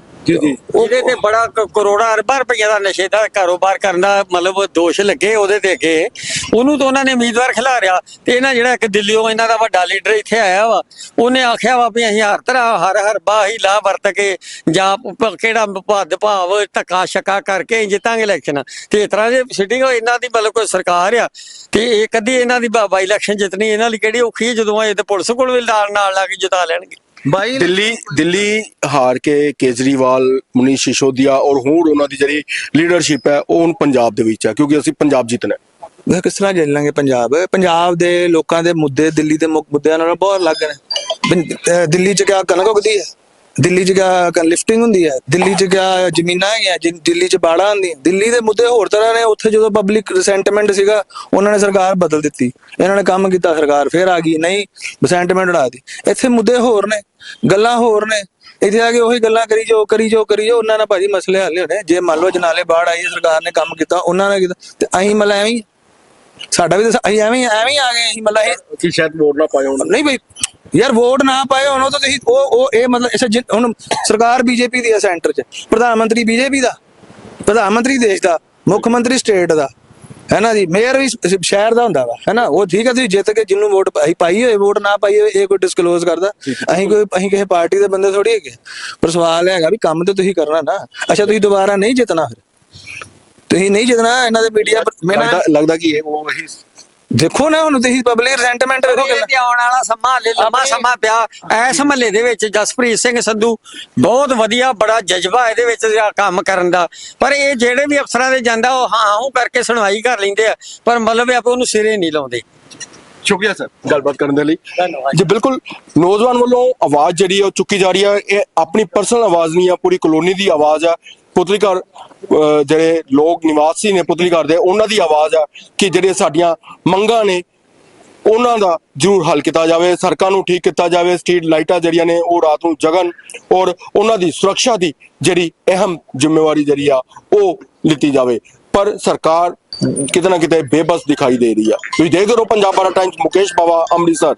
ਉਹਦੇ ਤੇ ਬੜਾ ਕ- ਕਰੋੜਾਂ, ਅਰਬਾਂ ਰੁਪਈਆ ਦਾ ਨਸ਼ੇ ਦਾ ਕਾਰੋਬਾਰ ਕਰਨ ਦਾ ਮਤਲਬ ਦੋਸ਼ ਲੱਗੇ ਉਹਦੇ ਤੇ ਅੱਗੇ। ਉਹਨੂੰ ਤਾਂ ਉਹਨਾਂ ਨੇ ਉਮੀਦਵਾਰ ਖਿਲਾਰਿਆ ਤੇ ਇਹਨਾਂ ਜਿਹੜਾ ਇੱਕ ਦਿੱਲੀੋਂ ਇਹਨਾਂ ਦਾ ਵੱਡਾ ਲੀਡਰ ਇੱਥੇ ਆਇਆ ਵਾ, ਉਹਨੇ ਆਖਿਆ ਵਾ ਵੀ ਅਸੀਂ ਹਰ ਤਰ੍ਹਾਂ, ਹਰ ਹਰ ਬਾਹੀ ਲਾ ਵਰਤ ਕੇ ਜਾਂ ਕਿਹੜਾ ਭੱਦ ਭਾਵ, ਧੱਕਾ ਛੱਕਾ ਕਰਕੇ ਅਸੀਂ ਜਿੱਤਾਂਗੇ ਇਲੈਕਸ਼ਨ ਤੇ ਇਸ ਤਰ੍ਹਾਂ ਦੇ ਸਿਟਿੰਗ ਇਹਨਾਂ ਦੀ ਮਤਲਬ ਕੋਈ ਸਰਕਾਰ ਆ। ਤੇ ਇਹ ਕਦੀ ਇਹਨਾਂ ਦੀ ਬਾਈ ਇਲੈਕਸ਼ਨ ਜਿੱਤਣੀ, ਇਹਨਾਂ ਲਈ ਕਿਹੜੀ ਔਖੀ ਜਦੋਂ ਇਹ ਤੇ ਪੁਲਿਸ ਕੋਲ ਵੀ ਨਾਲ ਨਾਲ ਲਾ ਕੇ ਜਿਤਾ ਲੈਣਗੇ। ਬਾਈ ਦਿੱਲੀ ਦਿੱਲੀ ਹਾਰ ਕੇ ਕੇਜਰੀਵਾਲ ਮਨੀਸ਼ ਸਿਸੋਦੀਆ ਔਰ ਹੋਰ ਉਹਨਾਂ ਦੀ ਜਿਹੜੀ ਲੀਡਰਸ਼ਿਪ ਹੈ ਉਹ ਹੁਣ ਪੰਜਾਬ ਦੇ ਵਿੱਚ ਹੈ ਕਿਉਂਕਿ ਅਸੀਂ ਪੰਜਾਬ ਜਿੱਤਣਾ ਹੈ। ਮੈਂ ਕਿਸ ਤਰ੍ਹਾਂ ਜੇਲ ਲਾਂਗੇ ਪੰਜਾਬ? ਪੰਜਾਬ ਦੇ ਲੋਕਾਂ ਦੇ ਮੁੱਦੇ ਦਿੱਲੀ ਦੇ ਮੁੱਖ ਮੁੱਦਿਆਂ ਨਾਲੋਂ ਬਹੁਤ ਅਲੱਗ ਨੇ। ਅਹ ਦਿੱਲੀ 'ਚ ਕਿਆ ਕਣਕ ਉਗਦੀ ਹੈ? ਦਿੱਲੀ 'ਚ ਕਿਆ ਲਿਫਟਿੰਗ ਹੁੰਦੀ ਹੈ ਦਿੱਲੀ 'ਚ ਕਿਆ ਜ਼ਮੀਨਾਂ ਹੈਗੀਆਂ ਜਿ- ਦਿੱਲੀ 'ਚ ਬਾੜਾਂ ਹੁੰਦੀਆਂ ਦਿੱਲੀ ਦੇ ਮੁੱਦੇ ਹੋਰ ਤਰ੍ਹਾਂ ਨੇ ਉੱਥੇ ਜਦੋਂ ਪਬਲਿਕ ਰਿਸੈਂਟਮੈਂਟ ਸੀਗਾ ਉਹਨਾਂ ਨੇ ਸਰਕਾਰ ਬਦਲ ਦਿੱਤੀ ਇਹਨਾਂ ਨੇ ਕੰਮ ਕੀਤਾ ਸਰਕਾਰ ਫੇਰ ਆ ਗਈ ਨਹੀਂ ਰਿਸੈਂਟਮੈਂਟ ਉਡਾ ਦਿੱਤੀ ਇੱਥੇ ਮੁੱਦੇ ਹੋਰ ਨੇ ਗੱਲਾਂ ਹੋਰ ਨੇ ਇੱਥੇ ਆ ਕੇ ਉਹੀ ਗੱਲਾਂ ਕਰੀ ਜੋ ਕਰੀ ਜੋ ਕਰੀ ਜੋ ਉਹਨਾਂ ਨਾਲ ਭਾਜੀ ਮਸਲੇ ਹੱਲ ਹੋਣੇ ਜੇ ਮੰਨ ਲਓ ਜਨਾਲੇ ਬਾੜ ਆਈ ਹੈ, ਸਰਕਾਰ ਨੇ ਕੰਮ ਕੀਤਾ ਉਹਨਾਂ ਨੇ ਕੀਤਾ ਤੇ ਅਸੀਂ ਮਤਲਬ ਐਵੇਂ ਹੀ ਸਾਡਾ ਵੀ ਤਾਂ ਸ- ਅਸੀਂ ਐਵੇਂ ਹੀ- ਐਵੇਂ ਹੀ ਆ ਗਏ ਅਸੀਂ ਮਤਲਬ ਇਹ ਅਸੀਂ ਸ਼ਾਇਦ ਵੋਟ ਨਾ ਪਾਏ ਹੋਣ ਨਹੀਂ ਬਈ ਯਾਰ ਵੋਟ ਨਾ ਪਾਏ ਹੁਣ ਉਹ ਤਾਂ ਤੁਸੀਂ ਉਹ ਉਹ ਇਹ ਮਤਲਬ ਇਸ ਜਿ- ਹੁਣ ਸਰਕਾਰ ਬੀਜੇਪੀ ਦੀ ਹੈ ਸੈਂਟਰ 'ਚ ਪ੍ਰਧਾਨ ਮੰਤਰੀ ਬੀਜੇਪੀ ਦਾ ਪ੍ਰਧਾਨ ਮੰਤਰੀ ਦੇਸ਼ ਦਾ ਮੁੱਖ ਮੰਤਰੀ ਸਟੇਟ ਦਾ ਹੈ ਨਾ ਜੀ? ਮੇਅਰ ਵੀ ਸ਼ਹਿਰ ਦਾ ਹੁੰਦਾ ਵਾ ਹੈ ਨਾ ਉਹ ਠੀਕ ਹੈ ਤੁਸੀਂ ਜਿੱਤ ਕੇ ਜਿੰਨੂੰ ਵੋਟ ਪਾਈ ਪਾਈ ਹੋਏ ਵੋਟ ਨਾ ਪਾਈ ਹੋਏ ਇਹ ਕੋਈ ਡਿਸਕਲੋਜ਼ ਕਰਦਾ। ਅਸੀਂ ਕੋਈ ਅਸੀਂ ਕਿਸੇ ਪਾਰਟੀ ਦੇ ਬੰਦੇ ਥੋੜੀ ਹੈਗੇ। ਪਰ ਸਵਾਲ ਇਹ ਹੈਗਾ ਵੀ ਕੰਮ ਤੇ ਤੁਸੀਂ ਕਰਨਾ ਨਾ। ਅੱਛਾ ਤੁਸੀਂ ਦੁਬਾਰਾ ਨਹੀਂ ਜਿੱਤਣਾ ਫਿਰ। ਤੁਸੀਂ ਨਹੀਂ ਜਿੱਤਣਾ ਇਹਨਾਂ ਦੇ ਮੀਡੀਆ ਮੈਂ ਲੱਗਦਾ ਕਿ ਇਹ ਉਹ ਇਹੀ ਦੇਖੋ ਨਾ ਹੁਣ ਤੁਸੀਂ ਪਬਲਿਕ ਰੈਸੈਂਟਮੈਂਟ ਵੇਖੋ ਇਹ ਤੇ ਆਉਣ ਵਾਲਾ ਸਮਾਂ ਹਲੇ ਲੰਮਾ ਸਮਾਂ ਪਿਆ। ਐਸ ਮਹੱਲੇ ਦੇ ਵਿੱਚ ਜਸਪ੍ਰੀਤ ਸਿੰਘ ਸੰਧੂ ਬਹੁਤ ਵਧੀਆ ਬੜਾ ਜਜ਼ਬਾ ਇਹਦੇ ਵਿੱਚ ਜਿਹੜਾ ਕੰਮ ਕਰਨ ਦਾ। ਪਰ ਇਹ ਜਿਹੜੇ ਵੀ ਅਫਸਰਾਂ ਦੇ ਜਾਂਦਾ ਉਹ ਹਾਂ ਉਹ ਕਰਕੇ ਸੁਣਵਾਈ ਕਰ ਲੈਂਦੇ ਆ। ਪਰ ਮਤਲਬ ਇਹ ਆਪੇ ਉਹਨੂੰ ਸਿਰੇ ਨਹੀਂ ਲਾਉਂਦੇ। ਸ਼ੁਕਰੀਆ ਸਰ। ਗੱਲਬਾਤ ਕਰਨ ਦੇ ਲਈ। ਜੀ ਬਿਲਕੁਲ ਨੌਜਵਾਨ ਵੱਲੋਂ ਆਵਾਜ਼ ਜਿਹੜੀ ਹੈ ਉਹ ਚੁੱਕੀ ਜਾ ਰਹੀ ਹੈ ਇਹ ਆਪਣੀ ਪਰਸਨਲ ਆਵਾਜ਼ ਨਹੀਂ ਆ ਪੂਰੀ ਕਲੋਨੀ ਦੀ ਆਵਾਜ਼ ਆ। ਪੁਤਲੀ ਘਰ ਅਹ, ਜਿਹੜੇ ਲੋਕ ਨਿਵਾਸੀ ਨੇ ਪੁਤਲੀ ਘਰ ਦੇ ਉਹਨਾਂ ਦੀ ਆਵਾਜ਼ ਆ ਕਿ ਜਿਹੜੇ ਸਾਡੀਆਂ ਮੰਗਾਂ ਨੇ ਉਹਨਾਂ ਦਾ ਜ਼ਰੂਰ ਹੱਲ ਕੀਤਾ ਜਾਵੇ ਸੜਕਾਂ ਨੂੰ ਠੀਕ ਕੀਤਾ ਜਾਵੇ ਸਟਰੀਟ ਲਾਈਟਾਂ ਜਿਹੜੀਆਂ ਨੇ ਉਹ ਰਾਤ ਨੂੰ ਜਗਨ ਔਰ ਉਹਨਾਂ ਦੀ ਸੁਰੱਖਿਆ ਦੀ ਜਿਹੜੀ ਅਹਿਮ ਜ਼ਿੰਮੇਵਾਰੀ ਜਿਹੜੀ ਆ ਉਹ ਲਿੱਤੀ ਜਾਵੇ। ਪਰ ਸਰਕਾਰ ਕਿਤੇ ਨਾ ਕਿਤੇ ਬੇਬਸ ਦਿਖਾਈ ਦੇ ਰਹੀ ਆ। ਤੁਸੀਂ ਦੇਖਦੇ ਰਹੋ ਪੰਜਾਬ ਬਾਰਾ ਟਾਈਮਸ ਮੁਕੇਸ਼ ਬਾਵਾ ਅੰਮ੍ਰਿਤਸਰ।